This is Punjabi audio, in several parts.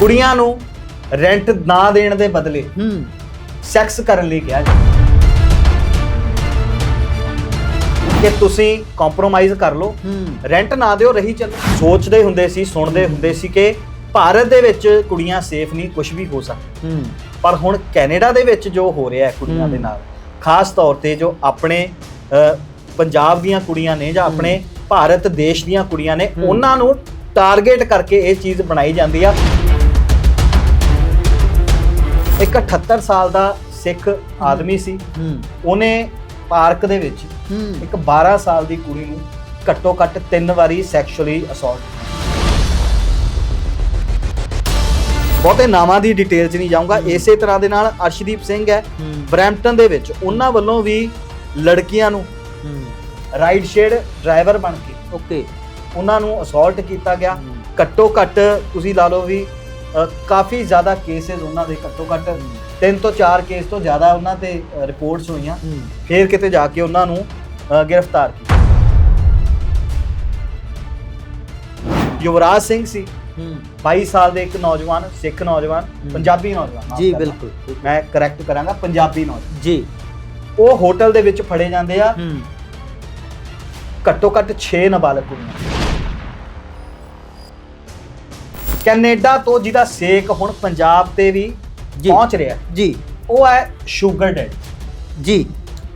ਕੁੜੀਆਂ ਨੂੰ ਰੈਂਟ ਨਾ ਦੇਣ ਦੇ ਬਦਲੇ ਹੂੰ। ਸੈਕਸ ਕਰਨ ਲਈ ਕਿਹਾ ਜਾਂਦਾ। ਕਿ ਤੁਸੀਂ ਕੰਪਰੋਮਾਈਜ਼ ਕਰ ਲਓ। ਰੈਂਟ ਨਾ ਦਿਓ ਰਹੀ ਚੱਲੋ। ਸੋਚਦੇ ਹੁੰਦੇ ਸੀ ਸੁਣਦੇ ਹੁੰਦੇ ਸੀ ਕਿ ਭਾਰਤ ਦੇ ਵਿੱਚ ਕੁੜੀਆਂ ਸੇਫ ਨਹੀਂ ਕੁਝ ਵੀ ਹੋ ਸਕਦਾ। ਪਰ ਹੁਣ ਕੈਨੇਡਾ ਦੇ ਵਿੱਚ ਜੋ ਹੋ ਰਿਹਾ ਹੈ ਕੁੜੀਆਂ ਦੇ। ਨਾਲ ਖਾਸ ਤੌਰ ਤੇ ਜੋ ਆਪਣੇ ਪੰਜਾਬ ਦੀਆਂ ਕੁੜੀਆਂ ਨੇ ਜਾਂ ਆਪਣੇ ਭਾਰਤ ਦੇਸ਼ ਦੀਆਂ ਕੁੜੀਆਂ ਨੇ। ਉਹਨਾਂ ਨੂੰ ਟਾਰਗੇਟ ਕਰਕੇ ਇਹ ਚੀਜ਼ ਬਣਾਈ ਜਾਂਦੀ ਆ। ਇੱਕ 78 ਸਾਲ ਦਾ ਸਿੱਖ ਆਦਮੀ ਸੀ। ਉਹਨੇ ਪਾਰਕ ਦੇ ਵਿੱਚ ਇੱਕ 12 ਸਾਲ ਦੀ ਕੁੜੀ ਨੂੰ ਘੱਟੋ ਘੱਟ ਤਿੰਨ ਵਾਰੀ ਸੈਕਸ਼ੂਅਲੀ ਅਸੌਲਟ ਬਹੁਤੇ ਨਾਮਾਂ ਦੀ ਡਿਟੇਲ 'ਚ ਨਹੀਂ ਜਾਊਂਗਾ। ਇਸੇ ਤਰ੍ਹਾਂ ਦੇ ਨਾਲ ਅਰਸ਼ਦੀਪ ਸਿੰਘ ਹੈ। ਬਰੈਂਪਟਨ ਦੇ ਵਿੱਚ ਉਹਨਾਂ ਵੱਲੋਂ ਵੀ ਲੜਕੀਆਂ ਨੂੰ ਰਾਈਡ ਸ਼ੇਡ ਡਰਾਈਵਰ ਬਣ ਕੇ ਓਕੇ। ਉਹਨਾਂ ਨੂੰ ਅਸੌਲਟ ਕੀਤਾ ਗਿਆ। ਘੱਟੋ ਘੱਟ ਤੁਸੀਂ ਲਾ ਲਓ ਵੀ ਕਾਫੀ ਜ਼ਿਆਦਾ ਕੇਸਿਸ ਉਹਨਾਂ ਦੇ ਘੱਟੋ ਘੱਟ ਤਿੰਨ ਤੋਂ ਚਾਰ ਕੇਸ ਤੋਂ ਜ਼ਿਆਦਾ ਉਹਨਾਂ ਤੇ ਰਿਪੋਰਟਸ ਹੋਈਆਂ। ਫਿਰ ਕਿਤੇ ਜਾ ਕੇ ਉਹਨਾਂ ਨੂੰ ਗ੍ਰਿਫਤਾਰ ਕੀਤਾ। ਯੁਵਰਾਜ ਸਿੰਘ ਸੀ। ਹੂੰ। 22 ਸਾਲ ਦੇ ਇੱਕ ਨੌਜਵਾਨ ਸਿੱਖ ਨੌਜਵਾਨ। ਪੰਜਾਬੀ ਨੌਜਵਾਨ। ਜੀ। ਬਿਲਕੁਲ ਮੈਂ ਕਰੈਕਟ ਕਰਾਂਗਾ ਪੰਜਾਬੀ ਨੌਜਵਾਨ। ਜੀ। ਉਹ ਹੋਟਲ ਦੇ ਵਿੱਚ ਫੜੇ ਜਾਂਦੇ ਆ। ਘੱਟੋ ਘੱਟ 6 ਨਾਬਾਲਗ ਕੁੜੀਆਂ। ਕੈਨੇਡਾ ਤੋਂ ਜਿਹਦਾ ਸੇਕ ਹੁਣ ਪੰਜਾਬ ਤੇ ਵੀ ਜੀ। ਪਹੁੰਚ ਰਿਹਾ। ਜੀ। ਉਹ ਹੈ ਸ਼ੂਗਰ ਡੈਡੀ। ਜੀ।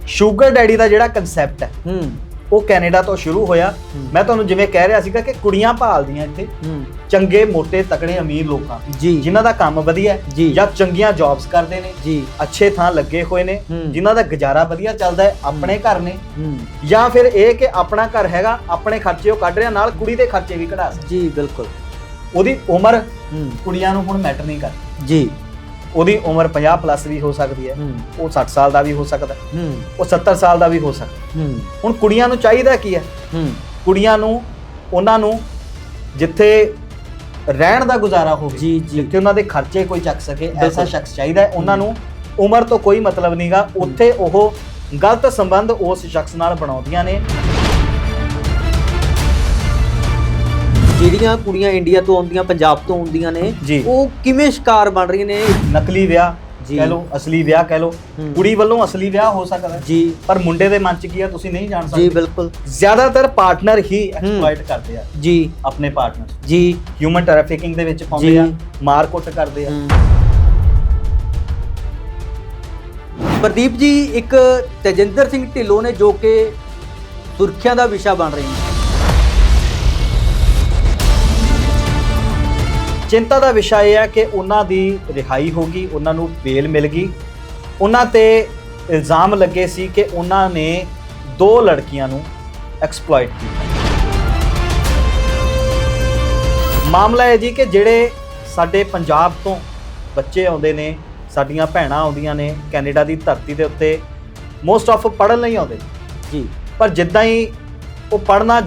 ਸ਼ੂਗਰ ਡੈਡੀ ਦਾ ਜਿਹੜਾ ਕਨਸੈਪਟ ਹੈ ਹੂੰ। ਉਹ ਕੈਨੇਡਾ ਤੋਂ ਸ਼ੁਰੂ ਹੋਇਆ। ਮੈਂ ਤੁਹਾਨੂੰ ਜਿਵੇਂ ਕਹਿ ਰਿਹਾ ਸੀਗਾ ਕਿ ਕੁੜੀਆਂ ਭਾਲਦੀਆਂ ਇੱਥੇ। ਹੂੰ। ਚੰਗੇ ਮੋਟੇ ਤਕੜੇ ਅਮੀਰ ਲੋਕਾਂ। ਜੀ। ਜਿਨ੍ਹਾਂ ਦਾ ਕੰਮ ਵਧੀਆ ਹੈ ਜੀ। ਜਾਂ ਚੰਗੀਆਂ ਜੌਬਸ ਕਰਦੇ ਨੇ। ਜੀ। ਅੱਛੇ ਥਾਂ ਲੱਗੇ ਹੋਏ ਨੇ। ਹਮ। ਜਿਨ੍ਹਾਂ ਦਾ ਗੁਜ਼ਾਰਾ ਵਧੀਆ ਚੱਲਦਾ ਹੈ ਆਪਣੇ ਘਰ ਨੇ। ਹੂੰ। ਜਾਂ ਫਿਰ ਇਹ ਕਿ ਆਪਣਾ ਘਰ ਹੈਗਾ ਆਪਣੇ ਖਰਚੇ ਉਹ ਕੱਢ ਰਿਹਾ ਨਾਲ ਕੁੜੀ ਦੇ ਖਰਚੇ ਵੀ ਕਢਾ ਸਕਦਾ। ਜੀ ਬਿਲਕੁਲ। ਉਹਦੀ ਉਮਰ ਹੂੰ। ਕੁੜੀਆਂ ਨੂੰ ਹੁਣ ਮੈਟਰ ਨਹੀਂ ਕਰਦੀ। ਜੀ। ਉਹਦੀ ਉਮਰ 50 ਪਲੱਸ ਵੀ ਹੋ ਸਕਦੀ ਹੈ। ਹੂੰ। ਉਹ 60 ਸਾਲ ਦਾ ਵੀ ਹੋ ਸਕਦਾ। ਹੈ, ਹੂੰ ਉਹ 70 ਸਾਲ ਦਾ ਵੀ ਹੋ ਸਕਦਾ। ਹੈ। ਹੂੰ ਹੁਣ ਕੁੜੀਆਂ ਨੂੰ ਚਾਹੀਦਾ ਕੀ ਹੈ? ਹੂੰ। ਕੁੜੀਆਂ ਨੂੰ ਉਹਨਾਂ ਨੂੰ ਜਿੱਥੇ ਰਹਿਣ ਦਾ ਗੁਜ਼ਾਰਾ ਹੋਵੇ ਜੀ, ਜੀ। ਜਿੱਥੇ ਉਹਨਾਂ ਦੇ ਖਰਚੇ ਕੋਈ ਚੱਕ ਸਕੇ ਐਸਾ ਬਿਲਕੁਲ। ਸ਼ਖਸ ਚਾਹੀਦਾ ਹੈ। ਉਹਨਾਂ ਨੂੰ ਉਮਰ ਤੋਂ ਕੋਈ ਮਤਲਬ ਨਹੀਂਗਾ ਉੱਥੇ ਉਹ ਗਲਤ ਸੰਬੰਧ ਉਸ ਸ਼ਖਸ ਨਾਲ ਬਣਾਉਂਦੀਆਂ ਨੇ। ਜਿਹੜੀਆਂ ਕੁੜੀਆਂ ਇੰਡੀਆ ਤੋਂ ਆਉਂਦੀਆਂ ਪੰਜਾਬ ਤੋਂ ਆਉਂਦੀਆਂ ਨੇ ਜੀ। ਉਹ ਕਿਵੇਂ ਸ਼ਿਕਾਰ ਬਣ ਰਹੀਆਂ ਨੇ? ਨਕਲੀ ਵਿਆਹ ਜੀ। ਕਹਿ ਲਓ ਅਸਲੀ ਵਿਆਹ ਕਹਿ ਲਓ। ਹੂੰ। ਕੁੜੀ ਵੱਲੋਂ ਅਸਲੀ ਵਿਆਹ ਹੋ ਸਕਦਾ ਹੈ। ਜੀ। ਪਰ ਮੁੰਡੇ ਦੇ ਮਨ 'ਚ ਕੀ ਆ ਤੁਸੀਂ ਨਹੀਂ ਜਾਣ ਜੀ ਸਕਦੇ। ਬਿਲਕੁਲ। ਜ਼ਿਆਦਾਤਰ ਪਾਰਟਨਰ ਹੀ ਐਕਸਪਲੋਇਟ ਕਰਦੇ ਆ। ਜੀ। ਆਪਣੇ ਪਾਰਟਨਰ। ਜੀ। ਹਿਊਮਨ ਟ੍ਰੈਫਿਕਿੰਗ ਦੇ ਵਿੱਚ ਪਾਉਂਦੇ ਜੀ। ਆ ਮਾਰ ਕੁੱਟ ਕਰਦੇ ਆ। ਪ੍ਰਦੀਪ ਜੀ ਇੱਕ ਤੇਜਿੰਦਰ ਸਿੰਘ ਢਿੱਲੋਂ ਨੇ ਜੋ ਕਿ ਸੁਰੱਖਿਆ ਦਾ ਵਿਸ਼ਾ ਬਣ ਰਹੀ ਹੈ ਚਿੰਤਾ ਦਾ ਵਿਸ਼ਾ ਇਹ ਹੈ ਕਿ ਉਹਨਾਂ ਦੀ ਰਿਹਾਈ ਹੋ ਗਈ ਉਹਨਾਂ ਨੂੰ ਬੇਲ ਮਿਲ ਗਈ। ਉਹਨਾਂ ਤੇ ਇਲਜ਼ਾਮ ਲੱਗੇ ਸੀ ਕਿ ਉਹਨਾਂ ਨੇ ਦੋ ਲੜਕੀਆਂ ਨੂੰ ਐਕਸਪਲੋਇਟ ਕੀਤਾ। ਮਾਮਲਾ ਹੈ ਜੀ ਕਿ ਜਿਹੜੇ ਸਾਡੇ ਪੰਜਾਬ ਤੋਂ ਬੱਚੇ ਆਉਂਦੇ ਨੇ ਸਾਡੀਆਂ ਭੈਣਾਂ ਆਉਂਦੀਆਂ ਨੇ ਕੈਨੇਡਾ ਦੀ ਧਰਤੀ ਦੇ ਉੱਤੇ ਮੋਸਟ ਆਫ ਪੜ੍ਹਨ ਲਈ ਆਉਂਦੇ ਜੀ। ਪਰ ਜਿੱਦਾਂ ਹੀ ਉਹ ਪੜ੍ਹਨਾ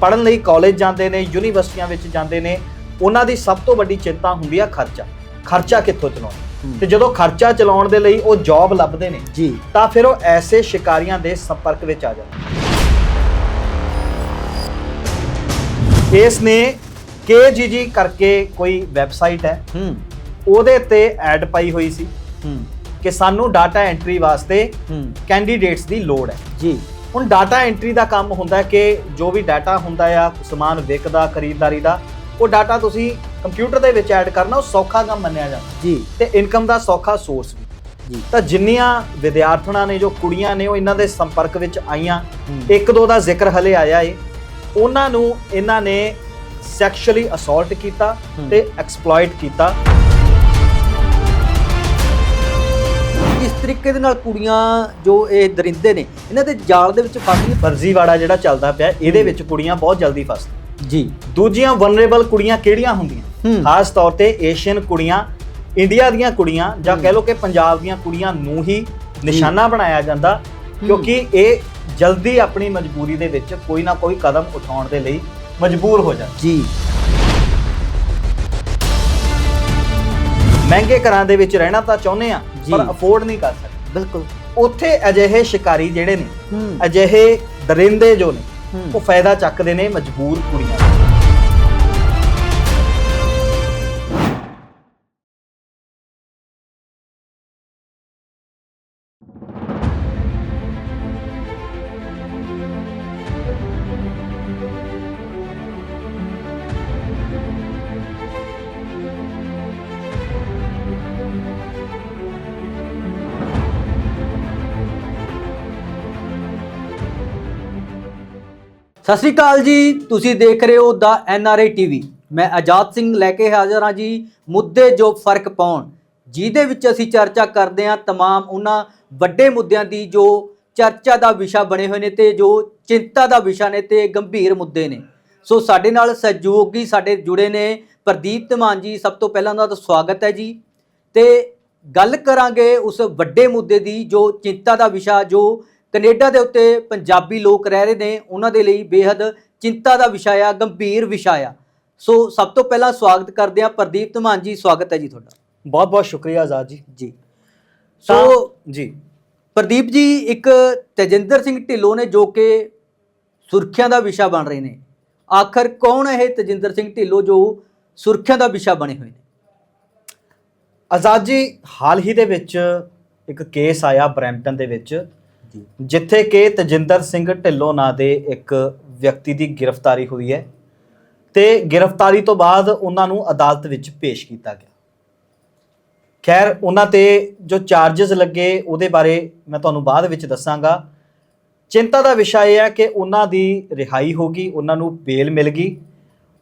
ਪੜ੍ਹਨ ਲਈ ਕਾਲਜ ਜਾਂਦੇ ਨੇ ਯੂਨੀਵਰਸਿਟੀਆਂ ਵਿੱਚ ਜਾਂਦੇ ਨੇ ਉਹਨਾਂ ਦੀ ਸਭ ਤੋਂ ਵੱਡੀ ਚਿੰਤਾ ਹੁੰਦੀ ਆ ਖਰਚਾ। ਖਰਚਾ ਕਿੱਥੋਂ ਚਲਾਉਣਾ। ਤੇ ਜਦੋਂ ਖਰਚਾ ਚਲਾਉਣ ਦੇ ਲਈ ਉਹ ਜੌਬ ਲੱਭਦੇ ਨੇ ਜੀ। ਤਾਂ ਫਿਰ ਉਹ ਐਸੇ ਸ਼ਿਕਾਰੀਆਂ ਦੇ ਸੰਪਰਕ ਵਿੱਚ ਆ ਜਾਂਦੇ ਇਸ ਨੇ KGG ਕਰਕੇ ਕੋਈ ਵੈਬਸਾਈਟ ਹੈ ਹੂੰ। ਉਹਦੇ ਤੇ ਐਡ ਪਾਈ ਹੋਈ ਸੀ ਹੂੰ। ਕਿ ਸਾਨੂੰ ਡਾਟਾ ਐਂਟਰੀ ਵਾਸਤੇ ਹੂੰ। ਕੈਂਡੀਡੇਟਸ ਦੀ ਲੋੜ ਹੈ। ਜੀ। ਹੁਣ ਡਾਟਾ ਐਂਟਰੀ ਦਾ ਕੰਮ ਹੁੰਦਾ ਕਿ ਜੋ ਵੀ ਡਾਟਾ ਹੁੰਦਾ ਆ ਸਮਾਨ ਵਿਕਦਾ ਖਰੀਦਦਾਰੀ ਦਾ ਉਹ ਡਾਟਾ ਤੁਸੀਂ ਕੰਪਿਊਟਰ ਦੇ ਵਿੱਚ ਐਡ ਕਰਨਾ ਉਹ ਸੌਖਾ ਕੰਮ ਮੰਨਿਆ ਜਾਂਦਾ। ਜੀ। ਤੇ ਇਨਕਮ ਦਾ ਸੌਖਾ ਸੋਰਸ ਵੀ। ਜੀ। ਤਾਂ ਜਿੰਨੀਆਂ ਵਿਦਿਆਰਥਣਾਂ ਨੇ ਜੋ ਕੁੜੀਆਂ ਨੇ ਉਹ ਇਹਨਾਂ ਦੇ ਸੰਪਰਕ ਵਿੱਚ ਆਈਆਂ। ਇੱਕ ਦੋ ਦਾ ਜ਼ਿਕਰ ਹਲੇ ਆਇਆ ਏ। ਉਹਨਾਂ ਨੂੰ ਇਹਨਾਂ ਨੇ ਸੈਕਸ਼ੂਅਲੀ ਅਸੌਲਟ ਕੀਤਾ। ਤੇ ਐਕਸਪਲੋਇਟ ਕੀਤਾ। ਇਸ ਤਰੀਕੇ ਦੇ ਨਾਲ ਕੁੜੀਆਂ ਜੋ ਇਹ ਦਰਿੰਦੇ ਨੇ ਇਹਨਾਂ ਦੇ ਜਾਲ ਦੇ ਵਿੱਚ ਫਸ ਗਈਆਂ। ਫਰਜ਼ੀਵਾੜਾ ਜਿਹੜਾ ਚੱਲਦਾ ਪਿਆ ਇਹਦੇ। ਵਿੱਚ ਕੁੜੀਆਂ ਬਹੁਤ ਜਲਦੀ ਫਸਦੀਆਂ ਜੀ ਦੂਜੀਆਂ ਵਨਰੇਬਲ ਕੁੜੀਆਂ ਕਿਹੜੀਆਂ ਹੁੰਦੀਆਂ। ਖਾਸ ਤੌਰ ਤੇ ਏਸ਼ੀਅਨ ਕੁੜੀਆਂ ਇੰਡੀਆ ਦੀਆਂ ਕੁੜੀਆਂ ਜਾਂ। ਕਹਿ ਲਓ ਕਿ ਪੰਜਾਬ ਦੀਆਂ ਕੁੜੀਆਂ ਨੂੰ ਹੀ ਨਿਸ਼ਾਨਾ ਬਣਾਇਆ ਜਾਂਦਾ। ਕਿਉਂਕਿ ਇਹ ਜਲਦੀ ਆਪਣੀ ਮਜਬੂਰੀ ਦੇ ਵਿੱਚ ਕੋਈ ਨਾ ਕੋਈ ਕਦਮ ਉਠਾਉਣ ਦੇ ਲਈ ਮਜਬੂਰ ਹੋ ਜਾਂਦੇ ਜੀ ਮਹਿੰਗੇ ਘਰਾਂ ਦੇ ਵਿੱਚ ਰਹਿਣਾ ਤਾਂ ਚਾਹੁੰਦੇ ਆ। ਪਰ ਅਫੋਰਡ ਨਹੀਂ ਕਰ ਸਕਦੇ ਬਿਲਕੁਲ ਉੱਥੇ ਅਜਿਹੇ ਸ਼ਿਕਾਰੀ ਜਿਹੜੇ ਨੇ ਅਜਿਹੇ ਦਰਿੰਦੇ ਜੋ ਨੇ। ਉਹ ਫਾਇਦਾ ਚੱਕਦੇ ਨੇ ਮਜਬੂਰ ਕੁੜੀਆਂ ਸਤਿ ਸ਼੍ਰੀ ਅਕਾਲ ਜੀ ਤੁਸੀਂ ਦੇਖ ਰਹੇ ਹੋ ਦਾ ਐਨਆਰਆਈ ਟੀਵੀ ਮੈਂ ਆਜ਼ਾਦ ਸਿੰਘ ਲੈ ਕੇ ਹਾਜ਼ਰ ਹਾਂ ਜੀ ਮੁੱਦੇ ਜੋ ਫਰਕ ਪਾਉਣ ਜਿਹਦੇ ਵਿੱਚ ਅਸੀਂ ਚਰਚਾ ਕਰਦੇ ਹਾਂ तमाम ਉਹਨਾਂ ਵੱਡੇ ਮੁੱਦਿਆਂ ਦੀ ਜੋ ਚਰਚਾ ਦਾ ਵਿਸ਼ਾ ਬਣੇ ਹੋਏ ਨੇ ਤੇ ਜੋ ਚਿੰਤਾ ਦਾ ਵਿਸ਼ਾ ਨੇ ਤੇ ਗੰਭੀਰ ਮੁੱਦੇ ਨੇ ਸੋ ਸਾਡੇ ਨਾਲ ਸਹਿਯੋਗੀ ਸਾਡੇ ਜੁੜੇ ਨੇ ਪ੍ਰਦੀਪ ਧਮਾਨ ਜੀ ਸਭ ਤੋਂ ਪਹਿਲਾਂ ਉਹਨਾਂ ਦਾ ਸਵਾਗਤ ਹੈ ਜੀ ਤੇ ਗੱਲ ਕਰਾਂਗੇ ਉਸ ਵੱਡੇ ਮੁੱਦੇ ਦੀ ਜੋ ਚਿੰਤਾ ਦਾ ਵਿਸ਼ਾ ਜੋ ਕੈਨੇਡਾ ਦੇ ਉੱਤੇ ਪੰਜਾਬੀ ਲੋਕ ਰਹਿ ਰਹੇ ਨੇ ਉਹਨਾਂ ਦੇ ਲਈ ਬੇहद ਚਿੰਤਾ ਦਾ ਵਿਸ਼ਾ ਆ ਗੰਭੀਰ ਵਿਸ਼ਾ ਆ। ਸੋ ਸਭ ਤੋਂ ਪਹਿਲਾਂ ਸਵਾਗਤ ਕਰਦੇ ਹਾਂ ਪ੍ਰਦੀਪ ਧਮਾਨ ਜੀ ਸਵਾਗਤ ਹੈ ਜੀ ਤੁਹਾਡਾ। ਬਹੁਤ ਬਹੁਤ ਸ਼ੁਕਰੀਆ ਆਜ਼ਾਦ ਜੀ। ਜੀ। ਸੋ ਜੀ। ਪ੍ਰਦੀਪ ਜੀ ਇੱਕ ਤੇਜਿੰਦਰ ਸਿੰਘ ਢਿੱਲੋਂ ਨੇ ਜੋ ਕਿ ਸੁਰੱਖਿਆ ਦਾ ਵਿਸ਼ਾ ਬਣ ਰਹੇ ਨੇ। ਆਖਰ ਕੌਣ ਹੈ ਇਹ ਤੇਜਿੰਦਰ ਸਿੰਘ ਢਿੱਲੋਂ ਜੋ ਸੁਰੱਖਿਆ ਦਾ ਵਿਸ਼ਾ ਬਣੇ ਹੋਏ ਨੇ? ਆਜ਼ਾਦ ਜੀ ਹਾਲ ਹੀ ਦੇ ਵਿੱਚ ਇੱਕ ਕੇਸ ਆਇਆ ਬਰੈਂਪਟਨ ਦੇ ਵਿੱਚ। ਜਿੱਥੇ ਕਿ ਤਜਿੰਦਰ ਸਿੰਘ ਢਿੱਲੋਂ ਨਾਂ ਦੇ ਇੱਕ ਵਿਅਕਤੀ ਦੀ ਗ੍ਰਿਫਤਾਰੀ ਹੋਈ ਹੈ ਤੇ ਗ੍ਰਿਫਤਾਰੀ ਤੋਂ ਬਾਅਦ ਉਹਨਾਂ ਨੂੰ ਅਦਾਲਤ ਵਿੱਚ ਪੇਸ਼ ਕੀਤਾ ਗਿਆ। ਖੈਰ, ਉਹਨਾਂ ਤੇ ਜੋ ਚਾਰजेस ਲੱਗੇ ਉਹਦੇ ਬਾਰੇ ਮੈਂ ਤੁਹਾਨੂੰ ਬਾਅਦ ਵਿੱਚ ਦੱਸਾਂਗਾ। ਚਿੰਤਾ ਦਾ ਵਿਸ਼ਾ ਇਹ ਹੈ ਕਿ ਉਹਨਾਂ ਦੀ ਰਿਹਾਈ ਹੋ ਗਈ, ਉਹਨਾਂ ਨੂੰ ਬੇਲ ਮਿਲ ਗਈ।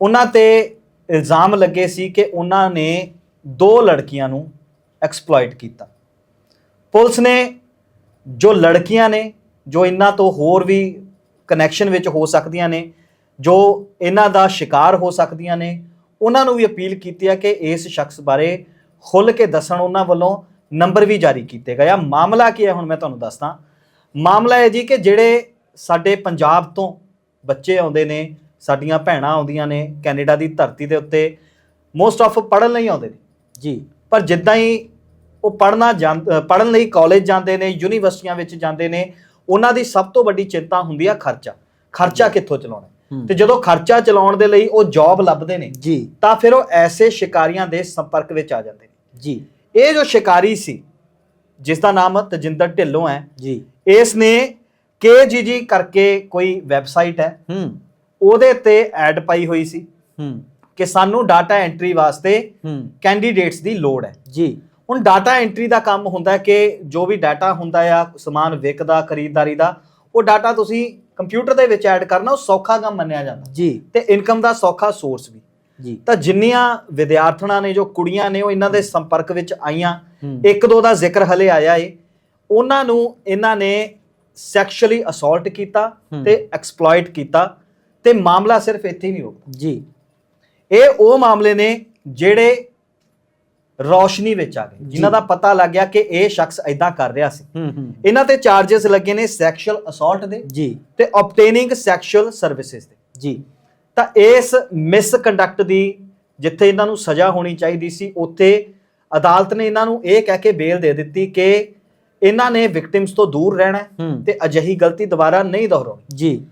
ਉਹਨਾਂ ਤੇ ਇਲਜ਼ਾਮ ਲੱਗੇ ਸੀ ਕਿ ਉਹਨਾਂ ਨੇ ਦੋ ਲੜਕੀਆਂ ਨੂੰ ਐਕਸਪਲੋਇਟ ਕੀਤਾ। ਪੁਲਿਸ ਨੇ ਜੋ ਲੜਕੀਆਂ ਨੇ ਜੋ ਇਹਨਾਂ ਤੋਂ ਹੋਰ ਵੀ ਕਨੈਕਸ਼ਨ ਵਿੱਚ ਹੋ ਸਕਦੀਆਂ ਨੇ ਜੋ ਇਹਨਾਂ ਦਾ ਸ਼ਿਕਾਰ ਹੋ ਸਕਦੀਆਂ ਨੇ ਉਹਨਾਂ ਨੂੰ ਵੀ ਅਪੀਲ ਕੀਤੀ ਹੈ ਕਿ ਇਸ ਸ਼ਖਸ ਬਾਰੇ ਖੁੱਲ ਕੇ ਦੱਸਣ ਉਹਨਾਂ ਵੱਲੋਂ ਨੰਬਰ ਵੀ ਜਾਰੀ ਕੀਤੇ ਗਏ ਆ। ਮਾਮਲਾ ਕੀ ਹੈ ਹੁਣ ਮੈਂ ਤੁਹਾਨੂੰ ਦੱਸਦਾ। ਮਾਮਲਾ ਇਹ ਜੀ ਕਿ ਜਿਹੜੇ ਸਾਡੇ ਪੰਜਾਬ ਤੋਂ ਬੱਚੇ ਆਉਂਦੇ ਨੇ ਸਾਡੀਆਂ ਭੈਣਾਂ ਆਉਂਦੀਆਂ ਨੇ ਕੈਨੇਡਾ ਦੀ ਧਰਤੀ ਦੇ ਉੱਤੇ ਮੋਸਟ ਆਫ ਪੜ੍ਹਨ ਲਈ ਆਉਂਦੇ ਨੇ। ਜੀ। ਪਰ ਜਿੱਦਾਂ ਹੀ ਉਹ ਪੜ੍ਹਨਾ ਪੜ੍ਹਨ ਲਈ ਕਾਲਜ ਜਾਂਦੇ ਨੇ ਯੂਨੀਵਰਸਿਟੀਆਂ ਵਿੱਚ ਜਾਂਦੇ ਨੇ ਉਹਨਾਂ ਦੀ ਸਭ ਤੋਂ ਵੱਡੀ ਚਿੰਤਾ ਹੁੰਦੀ ਆ ਖਰਚਾ। ਖਰਚਾ ਕਿੱਥੋਂ ਚਲਾਉਣਾ। ਤੇ ਜਦੋਂ ਖਰਚਾ ਚਲਾਉਣ ਦੇ ਲਈ ਉਹ ਜੌਬ ਲੱਭਦੇ ਨੇ ਜੀ। ਤਾਂ ਫਿਰ ਉਹ ਐਸੇ ਸ਼ਿਕਾਰੀਆਂ ਦੇ ਸੰਪਰਕ ਵਿੱਚ ਆ ਜਾਂਦੇ ਨੇ। ਜੀ। ਇਹ ਜੋ ਸ਼ਿਕਾਰੀ ਸੀ ਜਿਸ ਦਾ ਨਾਮ ਤਜਿੰਦਰ ਢਿੱਲੋਂ ਹੈ ਜੀ। ਇਸ ਨੇ KGG ਕਰਕੇ ਕੋਈ ਵੈਬਸਾਈਟ ਹੈ ਹੂੰ। ਉਹਦੇ ਤੇ ਐਡ ਪਾਈ ਹੋਈ ਸੀ ਹੂੰ। ਕਿ ਸਾਨੂੰ ਡਾਟਾ ਐਂਟਰੀ ਵਾਸਤੇ ਹੂੰ। ਕੈਂਡੀਡੇਟਸ ਦੀ ਲੋੜ ਹੈ। ਜੀ। ਹੁਣ ਡਾਟਾ ਐਂਟਰੀ ਦਾ ਕੰਮ ਹੁੰਦਾ ਕਿ ਜੋ ਵੀ ਡਾਟਾ ਹੁੰਦਾ ਆ ਸਮਾਨ ਵਿਕਦਾ ਖਰੀਦਦਾਰੀ ਦਾ ਉਹ ਡਾਟਾ ਤੁਸੀਂ ਕੰਪਿਊਟਰ ਦੇ ਵਿੱਚ ਐਡ ਕਰਨਾ ਉਹ ਸੌਖਾ ਕੰਮ ਮੰਨਿਆ ਜਾਂਦਾ। ਜੀ। ਤੇ ਇਨਕਮ ਦਾ ਸੌਖਾ ਸੋਰਸ ਵੀ। ਜੀ। ਤਾਂ ਜਿੰਨੀਆਂ ਵਿਦਿਆਰਥਣਾਂ ਨੇ ਜੋ ਕੁੜੀਆਂ ਨੇ ਉਹ ਇਹਨਾਂ ਦੇ ਸੰਪਰਕ ਵਿੱਚ ਆਈਆਂ ਇੱਕ ਦੋ ਦਾ ਜ਼ਿਕਰ ਹਲੇ ਆਇਆ ਏ। ਉਹਨਾਂ ਨੂੰ ਇਹਨਾਂ ਨੇ ਸੈਕਸ਼ੂਅਲੀ ਅਸੌਲਟ ਕੀਤਾ। ਤੇ ਐਕਸਪਲੋਇਟ ਕੀਤਾ ਤੇ ਮਾਮਲਾ ਸਿਰਫ ਇੱਥੇ ਹੀ ਨਹੀਂ ਰੁਕਦਾ। ਜੀ। ਇਹ ਉਹ ਮਾਮਲੇ ਨੇ ਜਿਹੜੇ ਰੌਸ਼ਨੀ ਵਿੱਚ ਆ ਗਏ। ਜਿਨ੍ਹਾਂ ਦਾ ਪਤਾ ਲੱਗ ਗਿਆ ਕਿ ਇਹ ਸ਼ਖਸ ਐਦਾਂ ਕਰ ਰਿਹਾ ਸੀ। ਇਹਨਾਂ ਤੇ ਚਾਰजेस ਲੱਗੇ ਨੇ ਸੈਕਸ਼ੂਅਲ ਅਸੌਲਟ ਦੇ ਜੀ। ਤੇ ਆਬਟੇਨਿੰਗ ਸੈਕਸ਼ੂਅਲ ਸਰਵਿਸਿਜ਼ ਦੇ। ਜੀ। ਤਾਂ ਇਸ ਮਿਸਕੰਡਕਟ ਦੀ ਜਿੱਥੇ ਇਹਨਾਂ ਨੂੰ ਸਜ਼ਾ ਹੋਣੀ ਚਾਹੀਦੀ ਸੀ ਉੱਥੇ ਅਦਾਲਤ ਨੇ ਇਹਨਾਂ ਨੂੰ ਇਹ ਕਹਿ ਕੇ ਬੇਲ ਦੇ ਦਿੱਤੀ ਕਿ ਇਹਨਾਂ ਨੇ ਵਿਕਟਿਮਸ ਤੋਂ ਦੂਰ ਰਹਿਣਾ ਤੇ ਅਜਿਹੀ ਗਲਤੀ ਦੁਬਾਰਾ ਨਹੀਂ ਦੁਹਰਾਉਣੀ। ਜੀ।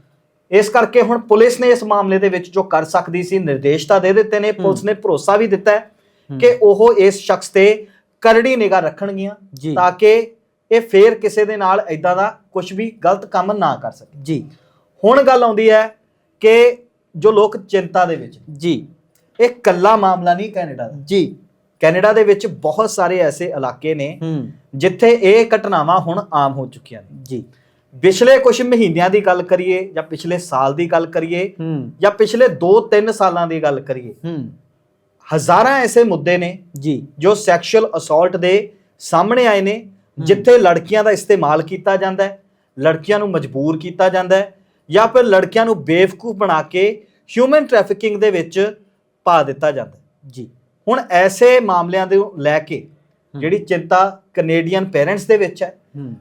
ਇਸ ਕਰਕੇ ਹੁਣ ਪੁਲਿਸ ਨੇ ਇਸ ਮਾਮਲੇ ਦੇ ਵਿੱਚ ਜੋ ਕਰ ਸਕਦੀ ਸੀ ਨਿਰਦੇਸ਼ ਤਾਂ ਦੇ ਦਿੱਤੇ ਨੇ ਪੁਲਿਸ ਨੇ ਭਰੋਸਾ ਵੀ ਦਿੱਤਾ ਹੂੰ। ਕਿ ਉਹ ਇਸ ਸ਼ਖਸ ਤੇ ਕਰੜੀ ਨਿਗਾਹ ਰੱਖਣਗੀਆਂ ਤਾਂ ਕਿ ਇਹ ਫੇਰ ਕਿਸੇ ਦੇ ਨਾਲ ਐਦਾਂ ਦਾ ਕੁਝ ਵੀ ਗਲਤ ਕੰਮ ਨਾ ਕਰ ਸਕੇ। ਜੀ। ਹੁਣ ਗੱਲ ਆਉਂਦੀ ਹੈ ਕਿ ਜੋ ਲੋਕ ਚਿੰਤਾ ਦੇ ਵਿੱਚ ਜੀ। ਇਹ ਕੱਲਾ ਮਾਮਲਾ ਨਹੀਂ ਕੈਨੇਡਾ ਦਾ। ਜੀ। ਕੈਨੇਡਾ ਦੇ ਵਿੱਚ ਬਹੁਤ ਸਾਰੇ ਐਸੇ ਇਲਾਕੇ ਨੇ ਜਿੱਥੇ ਇਹ ਘਟਨਾਵਾਂ ਹੁਣ ਆਮ ਹੋ ਚੁੱਕੀਆਂ ਨੇ। ਜੀ। ਪਿਛਲੇ ਕੁਝ ਮਹੀਨਿਆਂ ਦੀ ਗੱਲ ਕਰੀਏ ਜਾਂ ਪਿਛਲੇ ਸਾਲ ਦੀ ਗੱਲ ਕਰੀਏ ਜਾਂ ਪਿਛਲੇ 2-3 ਸਾਲਾਂ ਦੀ ਗੱਲ ਕਰੀਏ ਹਜ਼ਾਰਾਂ ਐਸੇ ਮੁੱਦੇ ਨੇ ਜੀ। ਜੋ ਸੈਕਸ਼ੂਅਲ ਅਸੌਲਟ ਦੇ ਸਾਹਮਣੇ ਆਏ ਨੇ ਜਿੱਥੇ ਲੜਕੀਆਂ ਦਾ ਇਸਤੇਮਾਲ ਕੀਤਾ ਜਾਂਦਾ ਹੈ ਲੜਕੀਆਂ ਨੂੰ ਮਜਬੂਰ ਕੀਤਾ ਜਾਂਦਾ ਹੈ ਜਾਂ ਫਿਰ ਲੜਕੀਆਂ ਨੂੰ ਬੇਵਕੂਫ ਬਣਾ ਕੇ ਹਿਊਮਨ ਟ੍ਰੈਫਿਕਿੰਗ ਦੇ ਵਿੱਚ ਪਾ ਦਿੱਤਾ ਜਾਂਦਾ ਜੀ। ਹੁਣ ਐਸੇ ਮਾਮਲਿਆਂ ਦੇ ਲੈ ਕੇ ਜਿਹੜੀ ਚਿੰਤਾ ਕੈਨੇਡੀਅਨ ਪੇਰੈਂਟਸ ਦੇ ਵਿੱਚ ਹੈ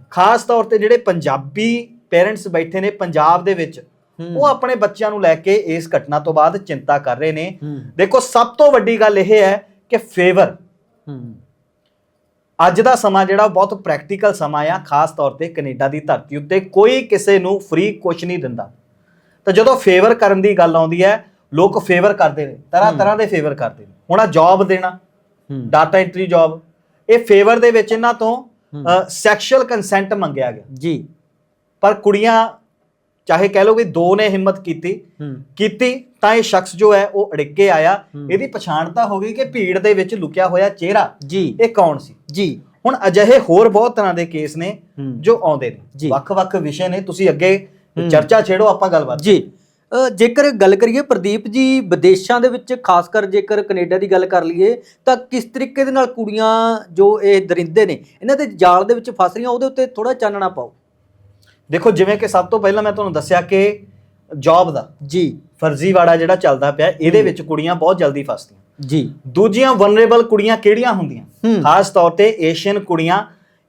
ਖਾਸ ਤੌਰ ਤੇ ਜਿਹੜੇ ਪੰਜਾਬੀ ਪੇਰੈਂਟਸ ਬੈਠੇ ਨੇ ਪੰਜਾਬ ਦੇ ਵਿੱਚ। ਉਹ ਆਪਣੇ ਬੱਚਿਆਂ ਨੂੰ ਲੈ ਕੇ ਇਸ ਘਟਨਾ ਤੋਂ ਬਾਅਦ ਚਿੰਤਾ ਕਰ ਰਹੇ ਨੇ। ਦੇਖੋ ਸਭ ਤੋਂ ਵੱਡੀ ਗੱਲ ਇਹ ਹੈ ਕਿ ਫੇਵਰ ਅੱਜ ਦਾ ਸਮਾਂ ਜਿਹੜਾ ਬਹੁਤ ਪ੍ਰੈਕਟੀਕਲ ਸਮਾਂ ਆ ਖਾਸ ਤੌਰ ਤੇ ਕੈਨੇਡਾ ਦੀ ਧਰਤੀ ਉੱਤੇ। ਕੋਈ ਕਿਸੇ ਨੂੰ ਫ੍ਰੀ ਕੁਝ ਨਹੀਂ ਦਿੰਦਾ। ਤਾਂ ਜਦੋਂ ਫੇਵਰ ਕਰਨ ਦੀ ਗੱਲ ਆਉਂਦੀ ਹੈ ਲੋਕ ਫੇਵਰ ਕਰਦੇ ਨੇ। ਤਰ੍ਹਾਂ। ਤਰ੍ਹਾਂ ਦੇ ਫੇਵਰ ਕਰਦੇ ਨੇ। ਹੁਣ ਆ ਜੌਬ ਦੇਣਾ ਡਾਟਾ ਐਂਟਰੀ ਜੌਬ ਇਹ ਫੇਵਰ ਦੇ ਵਿੱਚ ਇਹਨਾਂ ਤੋਂ। ਸੈਕਸ਼ੂਅਲ ਕੰਸੈਂਟ ਮੰਗਿਆ ਗਿਆ। ਜੀ। ਪਰ ਕੁੜੀਆਂ ਚਾਹੇ ਕਹਿ ਲਓ ਕਿ ਦੋ ਨੇ ਹਿੰਮਤ ਕੀਤੀ ਕੀਤੀ ਤਾਂ ਇਹ ਸ਼ਖਸ ਜੋ ਹੈ ਉਹ ਅੜਿੱਕ ਆਇਆ। ਇਹਦੀ ਪਛਾਣ ਤਾਂ ਹੋ ਗਈ ਕਿ ਭੀੜ ਦੇ ਵਿੱਚ ਲੁਕਿਆ ਹੋਇਆ ਚਿਹਰਾ ਜੀ। ਇਹ ਕੌਣ ਸੀ? ਜੀ। ਹੁਣ ਅਜਿਹੇ ਹੋਰ ਬਹੁਤ ਤਰ੍ਹਾਂ ਦੇ ਕੇਸ ਨੇ ਜੋ ਆਉਂਦੇ। ਨੇ। ਵੱਖ-ਵੱਖ ਵਿਸ਼ੇ ਨੇ। ਤੁਸੀਂ ਅੱਗੇ। ਚਰਚਾ ਛੇੜੋ ਆਪਾਂ ਗੱਲਬਾਤ ਜੀ। ਜੇਕਰ ਗੱਲ ਕਰੀਏ ਪ੍ਰਦੀਪ ਜੀ ਵਿਦੇਸ਼ਾਂ ਦੇ ਵਿੱਚ ਖਾਸ ਕਰ ਜੇਕਰ ਕੈਨੇਡਾ ਦੀ ਗੱਲ ਕਰ ਲਈਏ ਤਾਂ ਕਿਸ ਤਰੀਕੇ ਦੇ ਨਾਲ ਕੁੜੀਆਂ ਜੋ ਇਹ ਦਰਿੰਦੇ ਨੇ ਇਹਨਾਂ ਦੇ ਜਾਲ ਦੇ ਵਿੱਚ ਫਸ ਰਹੀਆਂ ਉਹਦੇ ਉੱਤੇ ਥੋੜਾ ਚਾਨਣਾ ਪਾਓ। ਦੇਖੋ ਜਿਵੇਂ ਕਿ ਸਭ ਤੋਂ ਪਹਿਲਾਂ ਮੈਂ ਤੁਹਾਨੂੰ ਦੱਸਿਆ ਕਿ ਜੌਬ ਦਾ ਜੀ। ਫਰਜ਼ੀਵਾੜਾ ਜਿਹੜਾ ਚੱਲਦਾ ਪਿਆ ਇਹਦੇ ਵਿੱਚ ਕੁੜੀਆਂ ਬਹੁਤ ਜਲਦੀ ਫਸਦੀਆਂ ਜੀ। ਦੂਜੀਆਂ ਵਨਰੇਬਲ ਕੁੜੀਆਂ ਕਿਹੜੀਆਂ ਹੁੰਦੀਆਂ। ਖਾਸ ਤੌਰ ਤੇ ਏਸ਼ੀਅਨ ਕੁੜੀਆਂ